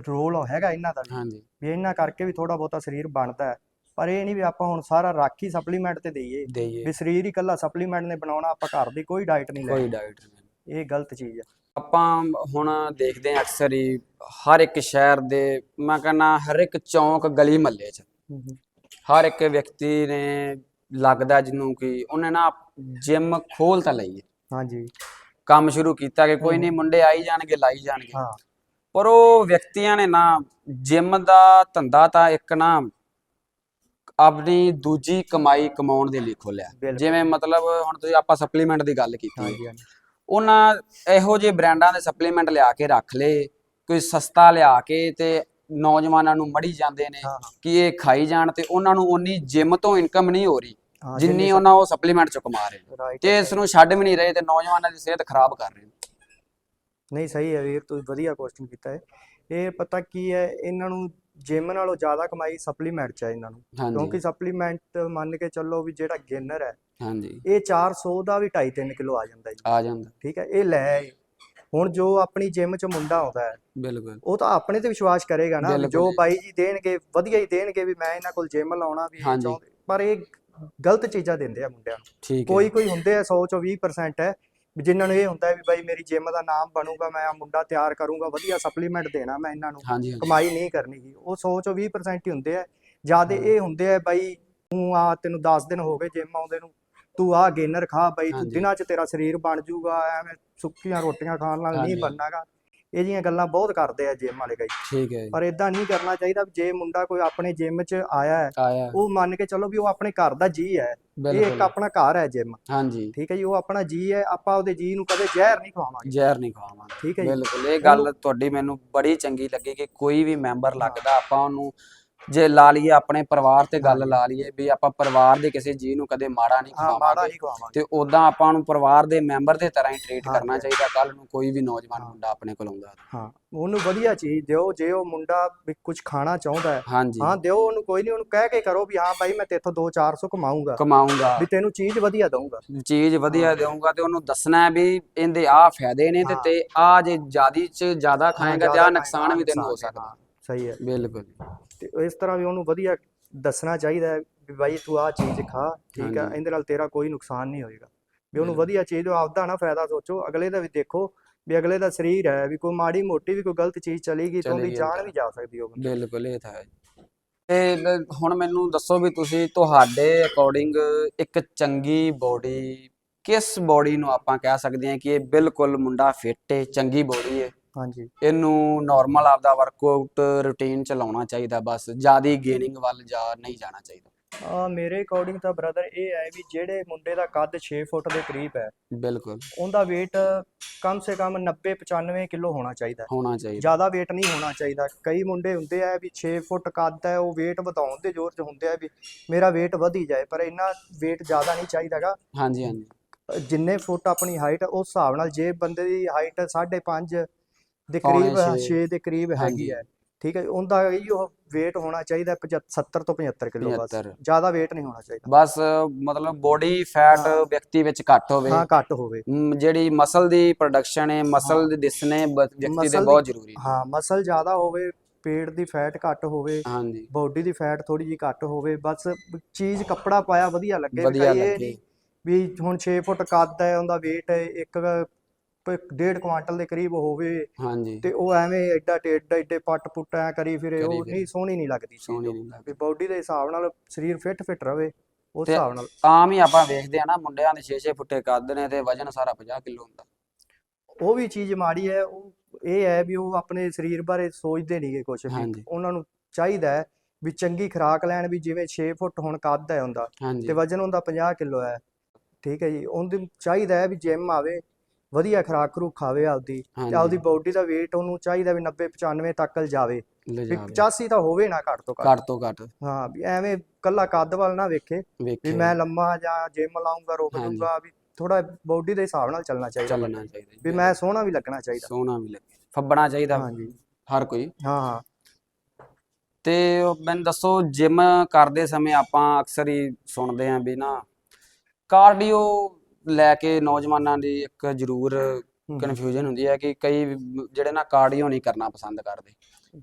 ਰੋਲ ਹੈਗਾ ਇਹਨਾਂ ਦਾ ਵੀ। ਹਾਂਜੀ। ਵੀ ਇਹਨਾਂ ਕਰਕੇ ਵੀ ਥੋੜਾ ਬਹੁਤਾ ਸਰੀਰ ਬਣਦਾ ਹੈ। ਪਰ ਇਹ ਨਹੀਂ ਵੀ ਆਪਾਂ ਹੁਣ ਸਾਰਾ ਰਾਖੀ ਸਪਲੀਮੈਂਟ ਤੇ ਦਈਏ। ਦੇਈਏ। ਵੀ ਸਰੀਰ ਹੀ ਇਕੱਲਾ ਸਪਲੀਮੈਂਟ ਨੇ ਬਣਾਉਣਾ ਆਪਾਂ ਘਰ ਦੀ ਕੋਈ ਡਾਈਟ ਨਹੀਂ ਕੋਈ ਲੈਣੀ ਡਾਈਟ ਨਹੀਂ ਇਹ ਗਲਤ ਚੀਜ਼ ਹੈ। ਆਪਾਂ ਹੁਣ ਦੇਖਦੇ ਹਾਂ ਅਕਸਰ ਹੀ ਹਰ ਇੱਕ ਸ਼ਹਿਰ ਦੇ ਮੈਂ ਕਹਿੰਦਾ ਹਰ ਇੱਕ ਚੌਂਕ ਗਲੀ ਮਹੱਲੇ 'ਚ। ਹਰ ਇੱਕ ਵਿਅਕਤੀ ਨੇ ਲੱਗਦਾ ਜਿਹਨੂੰ ਕਿ ਉਹਨੇ ਨਾ ਜਿਮ ਖੋਲ ਤਾਂ ਲਈ ਹੈ। ਹਾਂਜੀ। ਕੰਮ ਸ਼ੁਰੂ ਕੀਤਾ ਕਿ ਕੋਈ। ਨਹੀਂ ਮੁੰਡੇ ਆਈ ਜਾਣਗੇ ਲਾਈ ਜਾਣਗੇ। ਹਾਂ। ਪਰ ਉਹ ਵਿਅਕਤੀਆਂ ਨੇ ਨਾ ਜਿਮ ਦਾ ਧੰਦਾ ਤਾਂ ਇੱਕ ਨਾ ਆਪਣੀ ਦੂਜੀ ਕਮਾਈ ਕਮਾਉਣ ਦੇ ਲਈ ਖੋਲਿਆ। ਜਿਵੇਂ ਮਤਲਬ ਹੁਣ ਤੁਸੀਂ ਆਪਾਂ ਸਪਲੀਮੈਂਟ ਦੀ ਗੱਲ ਕੀਤੀ ਹੈ ਉਹਨਾਂ ਇਹੋ ਜਿਹੇ ਬ੍ਰਾਂਡਾਂ ਦੇ ਸਪਲੀਮੈਂਟ ਲਿਆ ਕੇ ਰੱਖ ਲਏ ਕੋਈ ਸਸਤਾ ਲਿਆ ਕੇ ਤੇ ਨੌਜਵਾਨਾਂ ਨੂੰ ਮੜੀ ਜਾਂਦੇ ਨੇ ਕਿ ਇਹ ਖਾਈ ਜਾਣ ਤੇ ਉਹਨਾਂ ਨੂੰ ਉਨੀ ਜਿਮ ਤੋਂ ਇਨਕਮ ਨਹੀਂ ਹੋ ਰਹੀ ਜਿੰਨੀ ਉਹਨਾਂ ਉਹ ਸਪਲੀਮੈਂਟ ਚੋਂ ਕਮਾ ਰਹੇ ਤੇ। ਇਸ ਨੂੰ ਛੱਡ ਵੀ ਨਹੀਂ ਰਹੇ ਤੇ ਨੌਜਵਾਨਾਂ ਦੀ ਸਿਹਤ ਖਰਾਬ ਕਰ ਰਹੇ ਨਹੀਂ ਸਹੀ ਹੈ ਵੀਰ ਤੁਸੀਂ ਵਧੀਆ ਕੁਐਸਚਨ ਕੀਤਾ ਹੈ। ਇਹ ਪਤਾ ਕੀ ਹੈ ਇਹਨਾਂ ਨੂੰ ਜਿਮ ਨਾਲੋਂ ਜ਼ਿਆਦਾ ਕਮਾਈ ਸਪਲੀਮੈਂਟ 'ਚ ਹੈ ਇਹਨਾਂ ਨੂੰ। ਕਿਉਂਕਿ ਸਪਲੀਮੈਂਟ ਮੰਨ ਕੇ ਚੱਲੋ ਵੀ ਜਿਹੜਾ ਗੇਨਰ ਹੈ ਹਾਂਜੀ। ਇਹ 400 ਦਾ ਵੀ 2.5 3 ਕਿਲੋ ਆ ਜਾਂਦਾ ਜੀ। ਆ ਜਾਂਦਾ। ਠੀਕ ਹੈ ਇਹ ਲੈ ਆਏ। ਹੁਣ ਜੋ ਆਪਣੀ ਜਿਮ 'ਚ ਮੁੰਡਾ ਆਉਂਦਾ ਹੈ ਬਿਲਕੁਲ। ਉਹ ਤਾਂ ਆਪਣੇ ਤੇ ਵਿਸ਼ਵਾਸ ਕਰੇਗਾ ਨਾ ਵੀ ਬਿਲਕੁਲ ਜੋ ਜੀ। ਬਾਈ ਜੀ ਦੇਣਗੇ ਵਧੀਆ ਹੀ ਦੇਣਗੇ ਵੀ ਮੈਂ ਇਹਨਾਂ ਕੋਲ ਜਿਮ ਲਾਉਣਾ ਵੀ ਇਹ ਹਾਂਜੀ। ਚਾਹੁੰਦੇ। ਪਰ ਇਹ ਗਲਤ ਚੀਜ਼ਾਂ ਦਿੰਦੇ ਆ ਮੁੰਡਿਆਂ ਨੂੰ। ਠੀਕ ਹੈ। ਕੋਈ ਕੋਈ ਹੁੰਦੇ ਆ 100 ਚੋਂ 20% ਹੈ ਵੀ ਜਿਨ੍ਹਾਂ ਨੂੰ ਇਹ ਹੁੰਦਾ ਹੈ ਵੀ ਬਾਈ ਮੇਰੀ ਜਿਮ ਦਾ ਨਾਮ ਬਣੂਗਾ ਮੈਂ ਆ ਮੁੰਡਾ ਤਿਆਰ ਕਰੂੰਗਾ ਵਧੀਆ ਸਪਲੀਮੈਂਟ ਦੇਣਾ ਮੈਂ ਇਹਨਾਂ ਨੂੰ ਕਮਾਈ ਨਹੀਂ ਕਰਨੀ ਗੀ। ਉਹ 100 ਚੋਂ 20% ਹੀ ਹੁੰਦੇ ਆ। ਜਿਆਦੇ ਇਹ ਹੁੰਦੇ ਆ ਬਾਈ ਤੂੰ ਆ ਤੈਨੂੰ 10 ਦਿਨ ਹੋ ਗਏ ਜਿਮ ਆਉਂਦੇ ਨੂੰ ਤੂੰ ਆ ਗੇਨਰ ਖਾ ਬਾਈ ਤੂੰ। ਦਿਨਾਂ 'ਚ ਤੇਰਾ ਸਰੀਰ ਬਣ ਜਾਊਗਾ ਐਵੇਂ ਸੁੱਕੀਆਂ ਰੋਟੀਆਂ ਖਾਣ ਨਾਲ ਨਹੀਂ। ਬਣਨਾਗਾ ਇਹ ਜੀਆਂ ਗੱਲਾਂ ਬਹੁਤ ਕਰਦੇ ਆ ਜਿਮ ਵਾਲੇ ਕਈ। ਠੀਕ ਹੈ ਪਰ ਇਦਾਂ ਨਹੀਂ ਕਰਨਾ ਚਾਹੀਦਾ ਜੇ ਮੁੰਡਾ ਕੋਈ ਆਪਣੇ ਜਿਮ 'ਚ ਆਇਆ ਹੈ ਉਹ ਮੰਨ ਕੇ ਚੱਲੋ ਵੀ ਉਹ ਆਪਣੇ ਘਰ ਦਾ ਜੀ ਹੈ। ਇਹ ਇੱਕ ਆਪਣਾ ਘਰ ਹੈ ਜਿਮ ਹਾਂਜੀ। ਠੀਕ ਹੈ ਜੀ ਉਹ ਆਪਣਾ ਜੀ ਹੈ ਆਪਾਂ ਉਹਦੇ ਜੀ ਨੂੰ ਕਦੇ ਜ਼ਹਿਰ ਨਹੀਂ ਖਵਾਵਾਂਗੇ। ਜ਼ਹਿਰ ਨਹੀਂ ਖਾਵਾਂਗੇ ਠੀਕ ਹੈ ਜੀ। ਬਿਲਕੁਲ ਇਹ ਗੱਲ ਤੁਹਾਡੀ ਮੈਨੂੰ ਬੜੀ ਚੰਗੀ ਲੱਗੀ ਕਿ ਕੋਈ ਵੀ ਮੈਂਬਰ ਲੱਗਦਾ ਆਪਾਂ ਉਹਨੂੰ ਜੇ ਲਾ ਲਈਏ ਆਪਣੇ ਪਰਿਵਾਰ ਤੇ ਗੱਲ। ਲਾ ਲਈਏ ਵੀ ਆਪਾਂ ਪਰਿਵਾਰ ਦੇ ਕਿਸੇ ਜੀ ਨੂੰ ਕਦੇ ਮਾੜਾ ਨਹੀਂ ਹਾਂ ਮਾੜਾ ਖਵਾਵਾਂਗੇ ਨਹੀਂ ਖਵਾਵਾਂਗੇ ਤੇ ਉਦਾਂ ਆਪਾਂ ਨੂੰ ਪਰਿਵਾਰ ਦੇ ਮੈਂਬਰ ਦੇ ਤਰ੍ਹਾਂ ਹੀ ਟ੍ਰੀਟ। ਕਰਨਾ ਚਾਹੀਦਾ ਕੱਲ ਨੂੰ ਕੋਈ ਵੀ ਨੌਜਵਾਨ। ਮੁੰਡਾ ਆਪਣੇ ਕੋਲ ਆਉਂਦਾ ਹਾਂ ਉਹਨੂੰ ਵਧੀਆ ਚੀਜ਼ ਦਿਓ ਜੇ ਉਹ ਮੁੰਡਾ ਵੀ ਕੁਝ ਖਾਣਾ ਚਾਹੁੰਦਾ ਹੈ ਹਾਂਜੀ ਹਾਂ ਦਿਓ ਉਹਨੂੰ ਕੋਈ ਨਹੀਂ ਉਹਨੂੰ ਕਹਿ ਕੇ ਕਰੋ ਵੀ ਹਾਂ ਬਾਈ ਮੈਂ ਤੇਥੋਂ 2-400 ਕਮਾਊਂਗਾ ਕਮਾਊਂਗਾ ਵੀ ਤੈਨੂੰ ਚੀਜ਼ ਵਧੀਆ ਦਊਂਗਾ ਚੀਜ਼ ਵਧੀਆ ਦੇਵਾਂਗਾ ਤੇ ਉਹਨੂੰ ਦੱਸਣਾ ਹੈ ਵੀ ਇਹਦੇ ਆ ਫਾਇਦੇ ਨੇ ਤੇ ਹਾਂ। ਤੇ ਆ ਜੇ ਜਿਆਦੀ ਚ ਜ਼ਿਆਦਾ ਖਾਏਗਾ ਤੇ ਆ ਨੁਕਸਾਨ ਵੀ ਤੈਨੂੰ ਹੋ ਸਕਦਾ ਸਹੀ ਹੈ ਬਿਲਕੁਲ ਤੇ ਇਸ ਤਰ੍ਹਾਂ ਵੀ ਉਹਨੂੰ ਵਧੀਆ ਦੱਸਣਾ ਚਾਹੀਦਾ ਹੈ ਵੀ ਬਾਈ ਤੂੰ ਆਹ ਚੀਜ਼ ਖਾ ਠੀਕ ਹੈ ਹਾਂਜੀ। ਇਹਦੇ ਨਾਲ ਤੇਰਾ ਕੋਈ ਨੁਕਸਾਨ ਨਹੀਂ ਹੋਏਗਾ ਵੀ ਉਹਨੂੰ। ਵਧੀਆ ਚੀਜ਼ ਦਿਓ ਆਪਦਾ ਨਾ ਫਾਇਦਾ ਸੋਚੋ ਅਗਲੇ ਦਾ ਵੀ ਦੇਖੋ ਵੀ ਅਗਲੇ ਦਾ ਸਰੀਰ ਹੈ ਵੀ ਕੋਈ ਮਾੜੀ ਮੋਟੀ ਵੀ ਕੋਈ ਗਲਤ ਚੀਜ਼ ਚਲੇਗੀ ਤਾਂ ਉਹਦੀ ਜਾਨ। ਵੀ ਜਾ ਸਕਦੀ ਬੰਦੇ ਬਿਲਕੁਲ ਇਹ ਤਾਂ ਹੈ ਤੇ ਹੁਣ ਮੈਨੂੰ ਦੱਸੋ ਵੀ ਤੁਸੀਂ ਤੁਹਾਡੇ ਅਕੋਰਡਿੰਗ ਇੱਕ ਚੰਗੀ ਬੋਡੀ ਕਿਸ ਬੋਡੀ ਨੂੰ ਆਪਾਂ ਕਹਿ ਸਕਦੇ ਹਾਂ ਕਿ ਇਹ ਬਿਲਕੁਲ ਮੁੰਡਾ ਫਿੱਟ ਹੈ ਚੰਗੀ ਬੋਡੀ ਹੈ ਹਾਂਜੀ। ਇਹਨੂੰ ਨਾਰਮਲ ਆਪਦਾ ਵਰਕਆਊਟ ਰੁਟੀਨ ਚਲਾਉਣਾ ਚਾਹੀਦਾ ਬਸ ਜਿਆਦੀ ਗੇਨਿੰਗ ਵੱਲ ਜਾ ਨਹੀਂ ਜਾਣਾ ਚਾਹੀਦਾ। ਆ ਮੇਰੇ ਅਕੋਰਡਿੰਗ ਤਾਂ ਬ੍ਰਦਰ ਇਹ ਹੈ ਵੀ ਜਿਹੜੇ ਮੁੰਡੇ ਦਾ ਕੱਦ 6 ਫੁੱਟ ਦੇ ਕਰੀਬ ਹੈ ਬਿਲਕੁਲ। ਉਹਦਾ weight ਕਮ ਸੇ ਕਮ 90 95 ਕਿਲੋ ਹੋਣਾ ਚਾਹੀਦਾ। ਹੋਣਾ ਚਾਹੀਦਾ। ਜ਼ਿਆਦਾ weight ਨਹੀਂ ਹੋਣਾ ਚਾਹੀਦਾ। ਕਈ ਮੁੰਡੇ ਹੁੰਦੇ ਆ ਵੀ 6 ਫੁੱਟ ਕੱਦ ਹੈ ਉਹ weight ਵਧਾਉਣ ਦੇ ਜ਼ੋਰ 'ਚ ਹੁੰਦੇ ਆ ਵੀ ਮੇਰਾ weight ਵਧੀ ਜਾਏ ਪਰ ਇੰਨਾ weight ਜ਼ਿਆਦਾ ਨਹੀਂ ਚਾਹੀਦਾਗਾ ਹਾਂਜੀ ਹਾਂਜੀ। ਜਿੰਨੇ ਫੁੱਟ ਆਪਣੀ ਹਾਈਟ ਉਸ ਹਿਸਾਬ ਨਾਲ ਜੇ ਬੰਦੇ ਦੀ ਹਾਈਟ 5.5 ਦੇ ਕਰੀਬ ਛੇ। 6 ਦੇ ਕਰੀਬ। ਹੈਗੀ ਹੈ। ਠੀਕ ਹੈ ਉਹਦਾ ਇਹ ਉਹ weight ਹੋਣਾ ਚਾਹੀਦਾ 70 ਤੋਂ 75 ਕਿਲੋ ਬਸ। 75 ਜ਼ਿਆਦਾ weight ਨਹੀਂ ਹੋਣਾ ਚਾਹੀਦਾ। ਬਸ ਮਤਲਬ ਬੋਡੀ ਫੈਟ ਹਾਂ। ਵਿਅਕਤੀ ਵਿੱਚ ਘੱਟ ਹੋਵੇ। ਹਾਂ ਘੱਟ ਹੋਵੇ। ਜਿਹੜੀ ਮਸਲ ਦੀ ਪ੍ਰੋਡਕਸ਼ਨ ਹੈ। ਮਸਲ ਦੇ ਦਿਸਣੇ ਬ- ਵਿਅਕਤੀ ਦੇ ਬਹੁਤ ਜ਼ਰੂਰੀ ਨੇ। ਹਾਂ ਮਸਲ ਜ਼ਿਆਦਾ ਹੋਵੇ ਪੇਟ ਦੀ ਫੈਟ ਘੱਟ ਹੋਵੇ ਹਾਂਜੀ। ਬਾਡੀ ਦੀ ਫੈਟ ਥੋੜੀ ਜਿਹੀ ਘੱਟ ਹੋਵੇ ਬਸ ਚੀਜ਼ ਕੱਪੜਾ ਪਾਇਆ ਵਧੀਆ ਲੱਗੇ। ਵੀ ਵਧੀਆ ਲੱਗੇ। ਵੀ ਹੁਣ 6 ਫੁੱਟ ਕੱਦ ਹੈ ਉਹਦਾ weight ਹੈ ਇੱਕ ਡੇਢ ਕੁਆਂਟਲ ਦੇ ਕਰੀਬ ਹੋਵੇ ਹਾਂਜੀ। ਤੇ ਉਹ ਐਵੇਂ ਐਡਾ ਟੇਡਾ ਏਡੇ ਪੱਟ ਪੁੱਟ ਐ ਕਰੀ ਫਿਰੇ ਉਹ। ਨਹੀਂ ਸੋਹਣੀ ਨਹੀਂ ਲੱਗਦੀ ਸੋਹਣੀ। ਨਹੀਂ ਲੱਗਦੀ। ਬਾਡੀ ਦੇ ਹਿਸਾਬ ਨਾਲ ਸਰੀਰ ਫਿੱਟ ਫਿੱਟ ਰਵੇ ਉਸ ਹਿਸਾਬ ਨਾਲ। ਆਮ ਹੀ ਆਪਾਂ ਵੇਖਦੇ ਆ ਨਾ ਮੁੰਡਿਆਂ ਦੇ 6-6 ਫੁੱਟੇ ਕੱਦ ਨੇ ਤੇ ਵਜਨ ਸਾਰਾ 50 ਕਿਲੋ ਹੁੰਦਾ। ਉਹ ਵੀ ਚੀਜ਼ ਮਾੜੀ ਹੈ ਉਹ ਇਹ ਹੈ ਵੀ ਉਹ ਆਪਣੇ ਸਰੀਰ ਬਾਰੇ ਸੋਚਦੇ ਨਹੀਂਗੇ ਕੁਝ ਵੀ। ਉਹਨਾਂ ਨੂੰ ਚਾਹੀਦਾ ਹੈ ਵੀ ਚੰਗੀ ਖੁਰਾਕ ਲੈਣ ਵੀ ਜਿਵੇਂ 6 ਫੁੱਟ ਹੁਣ ਕੱਦ ਹੈ ਹੁੰਦਾ ਤੇ ਵਜਨ ਹੁੰਦਾ 50 ਕਿਲੋ ਹੈ। ਠੀਕ ਹੈ ਜੀ ਉਹਨੂੰ ਚਾਹੀਦਾ ਹੈ ਵੀ ਜਿਮ ਆਵੇ ਵਧੀਆ ਖੁਰਾਕ ਖਰੂ ਖਾਵੇ ਆਪਦੀ ਤੇ ਆਪਦੀ ਬਾਡੀ ਦਾ weight ਉਹਨੂੰ ਚਾਹੀਦਾ ਵੀ 90 95 ਤੱਕ ਜਾਵੇ। ਵੀ ਲਿਜਾਵੇ 85 ਤਾਂ ਹੋਵੇ ਨਾ ਘੱਟ ਤੋਂ ਘੱਟ। ਘੱਟ ਤੋਂ ਘੱਟ। ਹਾਂ ਵੀ ਐਵੇਂ ਕੱਲਾ ਕੱਦ ਵੱਲ ਨਾ ਵੇਖੇ। ਵੀ ਮੈਂ ਲੰਮਾ ਜਾਂ ਜਿਮ ਲਾਉਂਗਾ ਰੋਕ। ਦੂੰਗਾ ਵੀ ਥੋੜਾ ਬਾਡੀ ਦੇ ਹਿਸਾਬ ਨਾਲ ਚੱਲਣਾ ਚਾਹੀਦਾ। ਚੱਲਣਾ। ਚਾਹੀਦਾ ਵੀ ਮੈਂ ਸੋਹਣਾ ਵੀ ਲੱਗਣਾ ਚਾਹੀਦਾ। ਸੋਹਣਾ ਵੀ ਲੱਗੇ। ਫੱਬਣਾ ਚਾਹੀਦਾ ਹਾਂਜੀ। ਹਰ ਕੋਈ। ਹਾਂ ਹਾਂ। ਤੇ ਮੈਨੂੰ ਦੱਸੋ ਜਿਮ ਕਰਦੇ ਸਮੇਂ ਆਪਾਂ ਅਕਸਰ ਹੀ ਸੁਣਦੇ ਆਂ ਵੀ ਨਾ ਕਾਰਡੀਓ ਲੈ ਕੇ ਨੌਜਵਾਨਾਂ ਦੀ ਇੱਕ ਜ਼ਰੂਰ ਕਨਫਿਊਜ਼ਨ ਹੁੰਦੀ ਹੈ ਕਿ ਕਈ ਜਿਹੜੇ ਨਾ ਕਾਰਡੀਓ ਨਹੀਂ ਕਰਨਾ ਪਸੰਦ ਕਰਦੇ।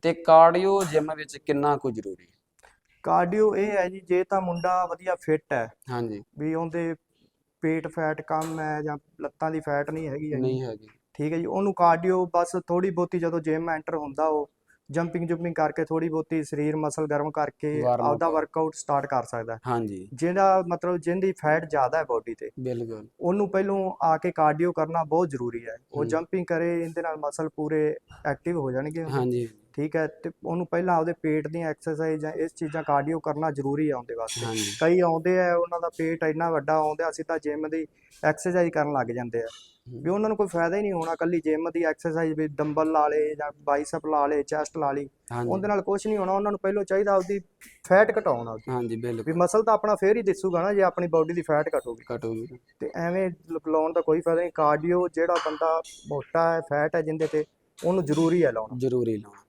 ਤੇ ਕਾਰਡੀਓ ਜਿਮ ਵਿੱਚ ਕਿੰਨਾ ਕੁ ਜ਼ਰੂਰੀ ਹੈ? ਕਾਰਡੀਓ ਇਹ ਹੈ ਜੀ ਜੇ ਤਾਂ ਮੁੰਡਾ ਵਧੀਆ ਫਿੱਟ ਹੈ ਹਾਂਜੀ। ਵੀ ਉਹਦੇ ਪੇਟ ਫੈਟ ਕਮ ਹੈ ਜਾਂ ਲੱਤਾਂ ਦੀ ਫੈਟ ਨਹੀਂ ਹੈਗੀ ਹੈਗੀ, ਨਹੀਂ ਹੈਗੀ। ਠੀਕ ਹੈ ਜੀ ਉਹਨੂੰ ਕਾਰਡੀਓ ਬਸ ਥੋੜੀ ਬਹੁਤੀ ਜਦੋਂ ਜਿਮ ਐਂਟਰ ਹੁੰਦਾ ਉਹ ਜੰਪਿੰਗ ਜੰਪਿੰਗ ਕਰਕੇ ਥੋੜੀ ਬਹੁਤੀ ਸਰੀਰ ਮਸਲ ਗਰਮ ਕਰਕੇ Warm up ਆਪਦਾ ਵਰਕਆਊਟ ਸਟਾਰਟ ਕਰ ਸਕਦਾ ਹੈ। ਹਾਂਜੀ ਜਿਹੜਾ ਮਤਲਬ ਜਿਹਦੀ ਫੈਟ ਜ਼ਿਆਦਾ ਹੈ ਬਾਡੀ ਤੇ ਬਿਲਕੁਲ ਉਹਨੂੰ ਪਹਿਲੋਂ ਆ ਕੇ ਕਾਰਡੀਓ ਕਰਨਾ ਬਹੁਤ ਜ਼ਰੂਰੀ ਹੈ ਉਹ ਹਮ। ਜੰਪਿੰਗ ਕਰੇ ਇਹਦੇ ਨਾਲ ਮਸਲ ਪੂਰੇ ਐਕਟਿਵ ਹੋ ਜਾਣਗੇ। ਹਾਂਜੀ ਠੀਕ ਹੈ ਤੇ ਉਹਨੂੰ ਪਹਿਲਾਂ ਆਪਦੇ ਪੇਟ ਦੀਆਂ ਐਕਸਰਸਾਈਜ਼ ਜਾਂ ਇਸ ਚੀਜ਼ਾਂ ਕਾਰਡੀਓ ਕਰਨਾ ਜ਼ਰੂਰੀ ਉਹਦੇ ਵਾਸਤੇ। ਕਈ ਆਉਂਦੇ ਆ ਉਹਨਾਂ ਦਾ ਪੇਟ ਇੰਨਾ ਵੱਡਾ ਆਉਂਦੇ ਆ ਸਿੱਧਾ ਜਿਮ ਦੀ ਐਕਸਰਸਾਈਜ਼ ਕਰਨ ਲੱਗ ਜਾਂਦੇ ਆ। ਵੀ ਉਹਨਾਂ ਨੂੰ ਕੋਈ ਫਾਇਦਾ ਹੀ ਨਹੀਂ ਹੋਣਾ ਕੱਲੀ ਜਿਮ ਦੀ ਐਕਸਰਸਾਈਜ਼ ਵੀ ਡੰਬਲ ਲਾ ਲੇ ਜਾਂ ਬਾਈਸੈਪ ਲਾ ਲੇ ਚੈਸਟ ਲਾ ਲਈ। ਉਹਦੇ ਨਾਲ ਕੁਝ ਨਹੀਂ ਹੋਣਾ ਉਹਨਾਂ ਨੂੰ ਪਹਿਲਾਂ ਚਾਹੀਦਾ ਆਪਦੀ ਫੈਟ ਘਟਾਉਣ ਹਾਂਜੀ ਵੀ ਬਿਲਕੁਲ ਮਸਲ ਤਾਂ ਆਪਣਾ ਫੇਰ ਹੀ ਦਿਸੂਗਾ ਨਾ ਜੇ ਆਪਣੀ ਬਾਡੀ ਦੀ ਫੈਟ ਘਟੂਗੀ। ਕਟੂਗੀ ਤੇ ਐਵੇਂ ਲਾਉਣ ਦਾ ਕੋਈ ਫਾਇਦਾ ਨਹੀਂ। ਕਾਰਡੀਓ ਜਿਹੜਾ ਬੰਦਾ ਮੋਟਾ ਹੈ ਫੈਟ ਹੈ ਜਿੰਦੇ ਤੇ ਉਹਨੂੰ ਜ਼ਰੂਰੀ ਹੈ ਲਾਉਣਾ। ਜ਼ਰੂਰੀ ਲਾਉਣਾ। ਤੇ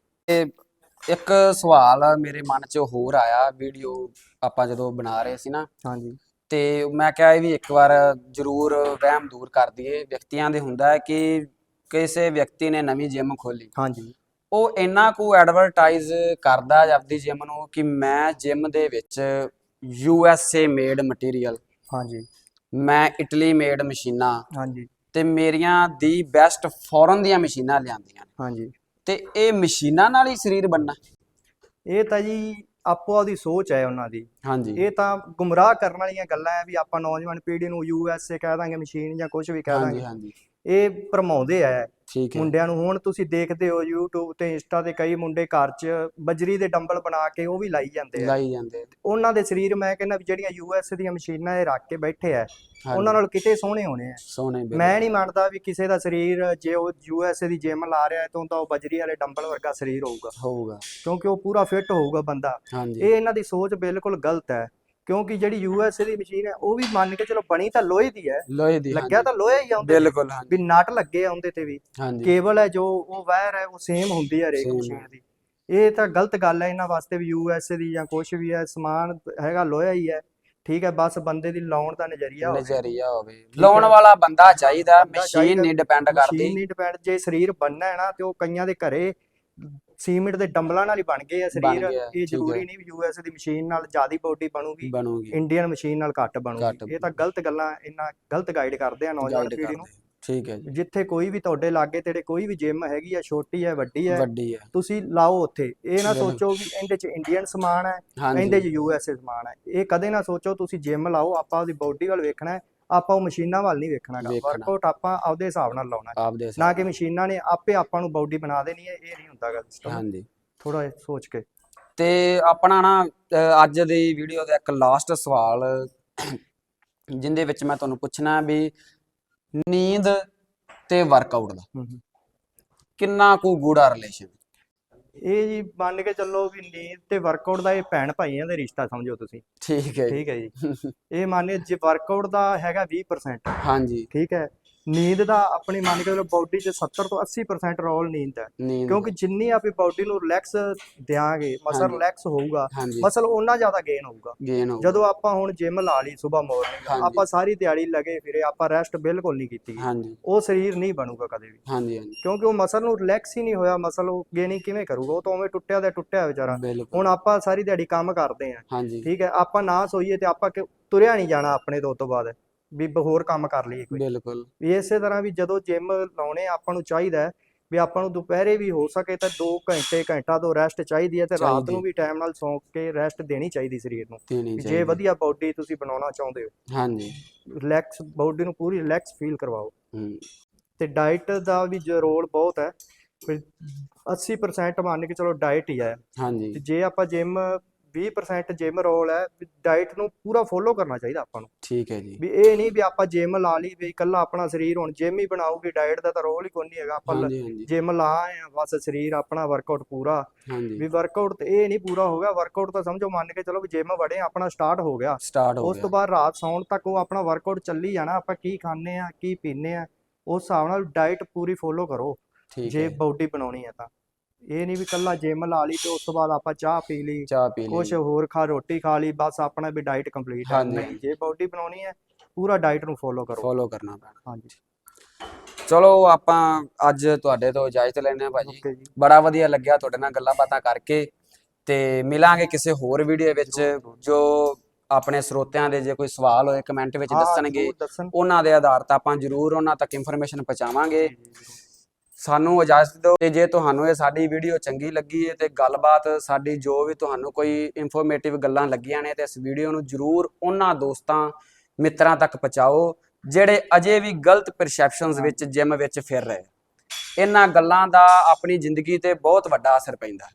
ਇੱਕ ਸਵਾਲ ਮੇਰੇ ਮਨ 'ਚ ਹੋਰ ਆਇਆ ਵੀਡੀਓ ਆਪਾਂ ਜਦੋਂ ਬਣਾ ਰਹੇ ਸੀ ਨਾ। ਹਾਂਜੀ। ਤੇ ਮੈਂ ਕਿਹਾ ਇਹ ਵੀ ਇੱਕ ਵਾਰ ਜ਼ਰੂਰ ਵਹਿਮ ਦੂਰ ਕਰ ਦਈਏ। ਵਿਅਕਤੀਆਂ ਦੇ ਹੁੰਦਾ ਹੈ ਕਿ ਕਿਸੇ ਵਿਅਕਤੀ ਨੇ ਨਵੀਂ ਜਿਮ ਖੋਲੀ। ਹਾਂਜੀ। ਉਹ ਇੰਨਾ ਕੁ ਐਡਵਰਟਾਈਜ਼ ਕਰਦਾ ਆਪਦੀ ਜਿਮ ਨੂੰ ਕਿ ਮੈਂ ਜਿਮ ਦੇ ਵਿੱਚ U S A made material ਹਾਂਜੀ। ਮੈਂ ਇਟਲੀ ਮੇਡ ਮਸ਼ੀਨਾਂ ਹਾਂਜੀ। ਤੇ ਮੇਰੀਆਂ ਦੀ ਬੈਸਟ ਫੋਰਨ ਦੀਆਂ ਮਸ਼ੀਨਾਂ ਲਿਆਂਦੀਆਂ ਹਾਂਜੀ। ਤੇ ਇਹ ਮਸ਼ੀਨਾਂ ਨਾਲ ਹੀ ਸਰੀਰ ਬਣਨਾ। ਇਹ ਤਾਂ ਜੀ ਆਪੋ ਆਪਦੀ ਸੋਚ ਹੈ ਉਹਨਾਂ ਦੀ। ਹਾਂਜੀ। ਇਹ ਤਾਂ ਗੁੰਮਰਾਹ ਕਰਨ ਵਾਲੀਆਂ ਗੱਲਾਂ ਹੈ ਵੀ ਆਪਾਂ ਨੌਜਵਾਨ ਪੀੜ੍ਹੀ ਨੂੰ ਯੂ ਐਸ ਏ ਕਹਿ ਦਾਂਗੇ ਮਸ਼ੀਨ ਜਾਂ ਕੁਝ ਵੀ ਕਹਿ ਹਾਂਜੀ ਦਾਂਗੇ। ਹਾਂਜੀ। ਇਹ ਭਰਮਾਉਂਦੇ ਆ ਠੀਕ ਹੈ। ਮੁੰਡਿਆਂ ਨੂੰ ਹੁਣ ਤੁਸੀਂ ਦੇਖਦੇ ਹੋ YouTube ਤੇ Insta ਤੇ ਕਈ ਮੁੰਡੇ ਘਰ 'ਚ ਬਜਰੀ ਦੇ ਡੰਬਲ ਬਣਾ ਕੇ ਉਹ ਵੀ ਲਾਈ ਜਾਂਦੇ ਆ। ਲਾਈ ਜਾਂਦੇ ਉਹਨਾਂ ਦੇ ਸਰੀਰ ਮੈਂ ਕਹਿੰਦਾ ਵੀ ਜਿਹੜੀਆਂ ਐਸ ਦੀਆਂ ਮਸ਼ੀਨਾਂ ਇਹ ਰੱਖ ਕੇ ਬੈਠੇ ਆ ਉਹਨਾਂ ਨਾਲ ਕਿਤੇ ਸੋਹਣੇ ਹੋਣੇ ਆ। ਸੋਹਣੇ। ਮੈਂ ਨਹੀਂ ਮੰਨਦਾ ਵੀ ਕਿਸੇ ਦਾ ਸਰੀਰ ਜੇ ਉਹ ਐਸ ਦੀ ਜਿਮ ਲਾ ਰਿਹਾ ਹੈ ਤਾਂ ਉਹਦਾ ਉਹ ਬਜਰੀ ਵਾਲੇ ਡੰਬਲ ਵਰਗਾ ਸਰੀਰ ਹੋਊਗਾ। ਹੋਊਗਾ। ਕਿਉਂਕਿ ਉਹ ਪੂਰਾ ਫਿੱਟ ਹੋਊਗਾ ਬੰਦਾ। ਇਹ ਇਹਨਾਂ ਦੀ ਸੋਚ ਬਿਲਕੁਲ ਗਲਤ ਹੈ। ਕਿਉਂਕਿ ਜਿਹੜੀ ਯੂ ਐਸ ਦੀ ਮਸ਼ੀਨ ਹੈ ਉਹ ਵੀ ਮੰਨ ਕੇ ਚਲੋ ਬਣੀ ਤਾਂ ਲੋਹੇ ਦੀ ਹੈ। ਲੋਹੇ ਦੀ ਲੱਗਿਆ ਤਾਂ ਲੋਹੇ ਹੀ ਆਉਂਦੇ ਬਿਲਕੁਲ ਵੀ ਨਟ ਲੱਗੇ ਆ ਉਹਦੇ ਤੇ ਵੀ। ਕੇਬਲ ਹੈ ਜੋ ਉਹ ਵਾਇਰ ਹੈ ਉਹ ਸੇਮ ਹੁੰਦੀ ਹੈ Same ਮਸ਼ੀਨ ਦੀ। ਇਹ ਤਾਂ ਗਲਤ ਗੱਲ ਹੈ ਇਹਨਾਂ ਵਾਸਤੇ ਵੀ ਯੂ ਐਸ ਦੀ ਜਾਂ ਕੁਝ ਵੀ ਹੈ ਸਮਾਨ ਹੈਗਾ ਲੋਹਾ ਹੀ ਹੈ। ਠੀਕ ਹੈ ਬਸ ਬੰਦੇ ਦੀ ਲਾਉਣ ਦਾ ਨਜ਼ਰੀਆ ਹੋਵੇ। ਨਜ਼ਰੀਆ ਹੋਵੇ। ਲਾਉਣ ਵਾਲਾ ਬੰਦਾ ਚਾਹੀਦਾ ਮਸ਼ੀਨ ਨਹੀਂ ਡਿਪੈਂਡ ਮਸ਼ੀਨ ਕਰਦੀ ਨਹੀਂ ਡਿਪੈਂਡ ਜੇ ਸਰੀਰ ਬਣਨਾ ਹੈ ਨਾ ਤੇ ਉਹ ਕਈਆਂ ਦੇ ਘਰੇ ਸੀਮਿੰਟ ਦੇ ਡੰਬਲਾਂ ਨਾਲ ਹੀ ਬਣ ਗਏ ਆ ਸਰੀਰ। ਗਿਆ, ਇਹ ਠੀਕ ਜ਼ਰੂਰੀ ਹੈ। ਨਹੀਂ ਵੀ ਯੂ ਐਸ ਦੀ ਮਸ਼ੀਨ ਨਾਲ ਜ਼ਿਆਦੀ ਬਾਡੀ ਬਣੂਗੀ ਬਣੂਗੀ। ਇੰਡੀਅਨ ਮਸ਼ੀਨ ਨਾਲ ਘੱਟ ਘੱਟ ਬਣੂਗੀ ਇਹ ਤਾਂ ਗਲਤ ਗੱਲਾਂ ਇਹਨਾਂ ਗਲਤ ਗਾਈਡ ਕਰਦੇ ਆ ਨੌਜਵਾਨ ਪੀੜ੍ਹੀ ਨੂੰ। ਕਰਦੇ ਠੀਕ ਹੈ ਜੀ। ਜਿੱਥੇ ਕੋਈ ਵੀ ਤੁਹਾਡੇ ਲਾਗੇ ਤੇਰੇ ਕੋਈ ਵੀ ਜਿਮ ਹੈਗੀ ਆ ਛੋਟੀ ਹੈ ਵੱਡੀ ਹੈ ਵੱਡੀ ਹੈ। ਤੁਸੀਂ ਲਾਓ ਉੱਥੇ। ਇਹ ਨਾ ਬਿਲਕੁਲ। ਸੋਚੋ ਵੀ ਇਹਦੇ ਚ ਇੰਡੀਅਨ ਸਮਾਨ ਹੈ ਇਹਦੇ ਹਾਂਜੀ ਚ ਯੂ ਐਸ ਏ ਸਮਾਨ ਹੈ। ਇਹ ਕਦੇ ਨਾ ਸੋਚੋ ਤੁਸੀਂ ਜਿਮ ਲਾਓ ਆਪਾਂ ਉਹਦੀ ਬਾਡੀ ਵੱਲ ਵੇਖਣਾ ਹੈ। ਆਪਾਂ ਉਹ ਮਸ਼ੀਨਾਂ ਵੱਲ ਨਹੀਂ ਵੇਖਣਾ। ਵਰਕਆਊਟ ਆਪਾਂ ਆਪਦੇ ਹਿਸਾਬ ਨਾਲ ਲਾਉਣਾ। ਆਪਦੇ ਨਾ ਕਿ ਮਸ਼ੀਨਾਂ ਨੇ ਆਪੇ ਆਪਾਂ ਨੂੰ ਬਾਡੀ ਬਣਾ ਦੇਣੀ ਹੈ ਇਹ ਨਹੀਂ ਹੁੰਦਾਗਾ ਸਿਸਟਮ ਹਾਂਜੀ ਥੋੜਾ ਸੋਚ ਕੇ ਤੇ ਆਪਣਾ ਨਾ ਅਹ ਅੱਜ ਦੀ ਵੀਡੀਓ ਦਾ ਇੱਕ ਲਾਸਟ ਸਵਾਲ ਜਿੰਦੇ ਵਿੱਚ ਮੈਂ ਤੁਹਾਨੂੰ ਪੁੱਛਣਾ ਵੀ ਨੀਂਦ ਤੇ ਵਰਕਆਊਟ ਦਾ ਹਮ ਹਮ। ਕਿੰਨਾ ਕੁ ਗੂੜਾ ਰਿਲੇਸ਼ਨ ਇਹ ਜੀ ਮੰਨ ਕੇ ਚੱਲੋ ਵੀ ਨੀਂਦ ਤੇ ਵਰਕਆਊਟ ਦਾ ਇਹ ਭੈਣ ਭਾਈਆਂ ਦਾ ਰਿਸ਼ਤਾ ਸਮਝੋ ਤੁਸੀਂ। ਠੀਕ ਹੈ ਠੀਕ ਹੈ ਜੀ। ਇਹ ਮੰਨ ਜੇ ਵਰਕਆਊਟ ਦਾ ਹੈਗਾ 20% ਹਾਂਜੀ। ਠੀਕ ਹੈ। ਨੀਂਦ ਦਾ ਆਪਣੀ ਮੰਨ ਕੇ ਚਲੋ ਬਾਡੀ 'ਚ 70 ਤੋਂ 80% ਰੋਲ ਨੀਂਦ ਹੈ। ਨੀਂਦ। ਕਿਉਂਕਿ ਜਿੰਨੀ ਆਪਣੀ ਬਾਡੀ ਨੂੰ ਰਿਲੈਕਸ ਦਿਆਂਗੇ ਮਸਲ ਹਾਂਜੀ। ਰਿਲੈਕਸ ਹੋਊਗਾ ਹਾਂਜੀ। ਮਸਲ ਉਹਨਾਂ ਜ਼ਿਆਦਾ ਗੇਨ ਹੋਊਗਾ। ਗੇਨ ਹੋ ਜਦੋਂ ਆਪਾਂ ਹੁਣ ਜਿਮ ਲਾ ਲਈ ਸਵੇਰ ਮਾਰਨਿੰਗ ਹਾਂਜੀ। ਆਪਾਂ ਸਾਰੀ ਦਿਹਾੜੀ ਲਗੇ ਫਿਰੇ ਆਪਾਂ ਰੈਸਟ ਬਿਲਕੁਲ ਨਹੀਂ ਕੀਤੀ। ਹਾਂਜੀ। ਉਹ ਸਰੀਰ ਨਹੀਂ ਬਣੂਗਾ ਕਦੇ ਵੀ। ਹਾਂਜੀ ਹਾਂਜੀ। ਕਿਉਂਕਿ ਉਹ ਮਸਲ ਨੂੰ ਰਿਲੈਕਸ ਹੀ ਨਹੀਂ ਹੋਇਆ ਮਸਲ ਉਹ ਗੇਨਿੰਗ ਕਿਵੇਂ ਕਰੂਗਾ? ਉਹ ਤਾਂ ਉਵੇਂ ਟੁੱਟਿਆ ਦਾ ਟੁੱਟਿਆ ਵਿਚਾਰਾ। ਬਿਲਕੁਲ। ਹੁਣ ਆਪਾਂ ਸਾਰੀ ਦਿਹਾੜੀ ਕੰਮ ਕਰਦੇ ਆਂ ਹਾਂਜੀ। ਠੀਕ ਹੈ ਆਪਾਂ ਨਾ ਸੋਈਏ ਤੇ ਆਪਾਂ ਕਿ- ਤੁਰਿਆ ਨਹੀਂ ਜਾਣਾ ਆਪਣੇ ਤੋਂ ਤੋਂ ਬਾਅਦ। ਵੀ ਹੋਰ ਕੰਮ ਕਰ ਲਈਏ ਕੋਈ। ਬਿਲਕੁਲ। ਵੀ ਇਸੇ ਤਰ੍ਹਾਂ ਵੀ ਜਦੋਂ ਜਿਮ ਲਾਉਣੇ ਆਪਾਂ ਨੂੰ ਚਾਹੀਦਾ ਹੈ ਵੀ ਆਪਾਂ ਨੂੰ ਦੁਪਹਿਰੇ ਵੀ ਹੋ ਸਕੇ ਤਾਂ 2 ਘੰਟੇ ਘੰਟਾ ਤੋਂ ਰੈਸਟ ਚਾਹੀਦੀ ਹੈ ਤੇ ਰਾਤ। ਨੂੰ ਵੀ ਟਾਈਮ ਨਾਲ ਸੌਂ ਕੇ ਰੈਸਟ ਦੇਣੀ ਚਾਹੀਦੀ ਸਰੀਰ ਨੂੰ। ਜੇ ਵਧੀਆ ਬਾਡੀ ਤੁਸੀਂ ਬਣਾਉਣਾ ਚਾਹੁੰਦੇ ਹੋ ਹਾਂਜੀ। ਰਿਲੈਕਸ ਬਾਡੀ ਨੂੰ ਪੂਰੀ ਰਿਲੈਕਸ ਫੀਲ ਕਰਵਾਓ। ਹੂੰ। ਤੇ ਡਾਈਟ ਦਾ ਵੀ ਜੋ ਰੋਲ ਬਹੁਤ ਹੈ। ਫਿਰ 80% ਮੰਨ ਕੇ ਚਲੋ ਡਾਈਟ ਹੀ ਹੈ। ਹਾਂਜੀ। ਤੇ ਜੇ ਆਪਾਂ ਜਿਮ 20% ਜਿਮ ਰੋਲ ਹੈ ਡਾਈਟ ਨੂੰ ਪੂਰਾ ਫੋਲੋ ਕਰਨਾ ਚਾਹੀਦਾ ਆਪਾਂ ਨੂੰ। ਠੀਕ ਹੈ ਜੀ। ਵੀ ਇਹ ਨਹੀਂ ਵੀ ਆਪਾਂ ਜਿਮ ਲਾ ਲਈ ਵੀ ਇਕੱਲਾ ਆਪਣਾ ਸਰੀਰ ਹੁਣ ਜਿਮ ਹੀ ਬਣਾਉਗੀ ਡਾਈਟ ਦਾ ਤਾਂ ਰੋਲ ਹੀ ਕੋਈ ਨਹੀਂ ਹੈਗਾ। ਆਪਾਂ ਹਾਂਜੀ ਹਾਂਜੀ। ਜਿਮ ਲਾ ਆਏ ਆ ਬਸ ਸਰੀਰ ਆਪਣਾ ਵਰਕਆਊਟ ਪੂਰਾ। ਹਾਂਜੀ। ਵੀ ਵਰਕਆਊਟ ਤੇ ਇਹ ਨਹੀਂ ਪੂਰਾ ਹੋ ਗਿਆ ਵਰਕਆਊਟ ਤਾਂ ਸਮਝੋ ਮੰਨ ਕੇ ਚਲੋ ਵੀ ਜਿਮ ਵੜੇ ਆ, ਆਪਣਾ ਸਟਾਰਟ ਹੋ ਗਿਆ। ਸਟਾਰਟ ਹੋ ਉਸ ਤੋਂ ਗਿਆ ਬਾਅਦ ਰਾਤ ਸੌਣ ਤੱਕ ਉਹ ਆਪਣਾ ਵਰਕਆਊਟ ਚੱਲੀ ਜਾਣਾ ਆਪਾਂ ਕੀ ਖਾਂਦੇ ਆ ਕੀ ਪੀਂਦੇ ਆ ਉਸ ਹਿਸਾਬ ਨਾਲ ਡਾਈਟ ਪੂਰੀ ਫੋਲੋ ਕਰੋ। ਠੀਕ ਜੇ ਬਾਡੀ ਬਣਾਉਣੀ ਹੈ ਤਾਂ। ਇਹ ਨਹੀਂ ਵੀ ਕੱਲਾ ਜਿਮ ਲਾ ਲਈ ਤੇ ਉਸ ਤੋਂ ਬਾਅਦ ਆਪਾਂ ਚਾਹ ਪੀ ਲਈ ਚਾਹ ਪੀ ਲਈ। ਕੁਛ ਹੋਰ ਖਾ ਰੋਟੀ ਖਾ ਲਈ ਬਸ ਆਪਣਾ ਵੀ ਡਾਈਟ ਕੰਪਲੀਟ ਹੈ। ਨਹੀਂ ਜੇ ਬਾਡੀ ਬਣਾਉਣੀ ਹੈ ਪੂਰਾ ਡਾਈਟ ਨੂੰ ਫੋਲੋ ਕਰੋ। ਫੋਲੋ ਕਰਨਾ ਪੈਣਾ। ਹਾਂਜੀ। ਚਲੋ ਆਪਾਂ ਅੱਜ ਤੁਹਾਡੇ ਤੋਂ ਇਜਾਜ਼ਤ ਲੈਣੇ ਆ ਭਾਜੀ। ਬੜਾ ਵਧੀਆ ਲੱਗਿਆ ਤੁਹਾਡੇ ਨਾਲ ਗੱਲਾਂ ਬਾਤਾਂ ਕਰਕੇ। ਤੇ ਮਿਲਾਂਗੇ ਕਿਸੇ ਹੋਰ ਵੀਡੀਓ ਵਿੱਚ। ਜੋ ਆਪਣੇ ਸਰੋਤਿਆਂ ਦੇ ਜੇ ਕੋਈ ਸਵਾਲ ਹੋਏ ਕਮੈਂਟ ਵਿੱਚ ਦੱਸਣਗੇ। ਉਹਨਾਂ ਦੇ ਆਧਾਰ ਤੇ ਆਪਾਂ ਜ਼ਰੂਰ ਉਹਨਾਂ ਤੱਕ ਇਨਫੋਰਮੇਸ਼ਨ ਪਹੁੰਚਾਵਾਂਗੇ। ਸਾਨੂੰ ਇਜਾਜ਼ਤ ਦਿਓ ਤੇ ਜੇ ਤੁਹਾਨੂੰ ਇਹ ਸਾਡੀ ਵੀਡੀਓ ਚੰਗੀ ਲੱਗੀ ਹੈ ਤੇ ਗੱਲਬਾਤ ਸਾਡੀ ਜੋ ਵੀ ਤੁਹਾਨੂੰ ਕੋਈ ਇਨਫੋਰਮੇਟਿਵ ਗੱਲਾਂ ਲੱਗੀਆਂ ਨੇ ਤੇ ਇਸ ਵੀਡੀਓ ਨੂੰ ਜਰੂਰ ਉਹਨਾਂ ਦੋਸਤਾਂ, ਮਿੱਤਰਾਂ ਤੱਕ ਪਹੁੰਚਾਓ ਜਿਹੜੇ ਅਜੇ ਵੀ ਗਲਤ ਪਰਸੈਪਸ਼ਨਸ ਵਿੱਚ ਜਿਮ ਵਿੱਚ ਫਿਰ ਰਹੇ। ਇਹਨਾਂ ਗੱਲਾਂ ਦਾ ਆਪਣੀ ਜ਼ਿੰਦਗੀ ਤੇ ਬਹੁਤ ਵੱਡਾ ਅਸਰ ਪੈਂਦਾ।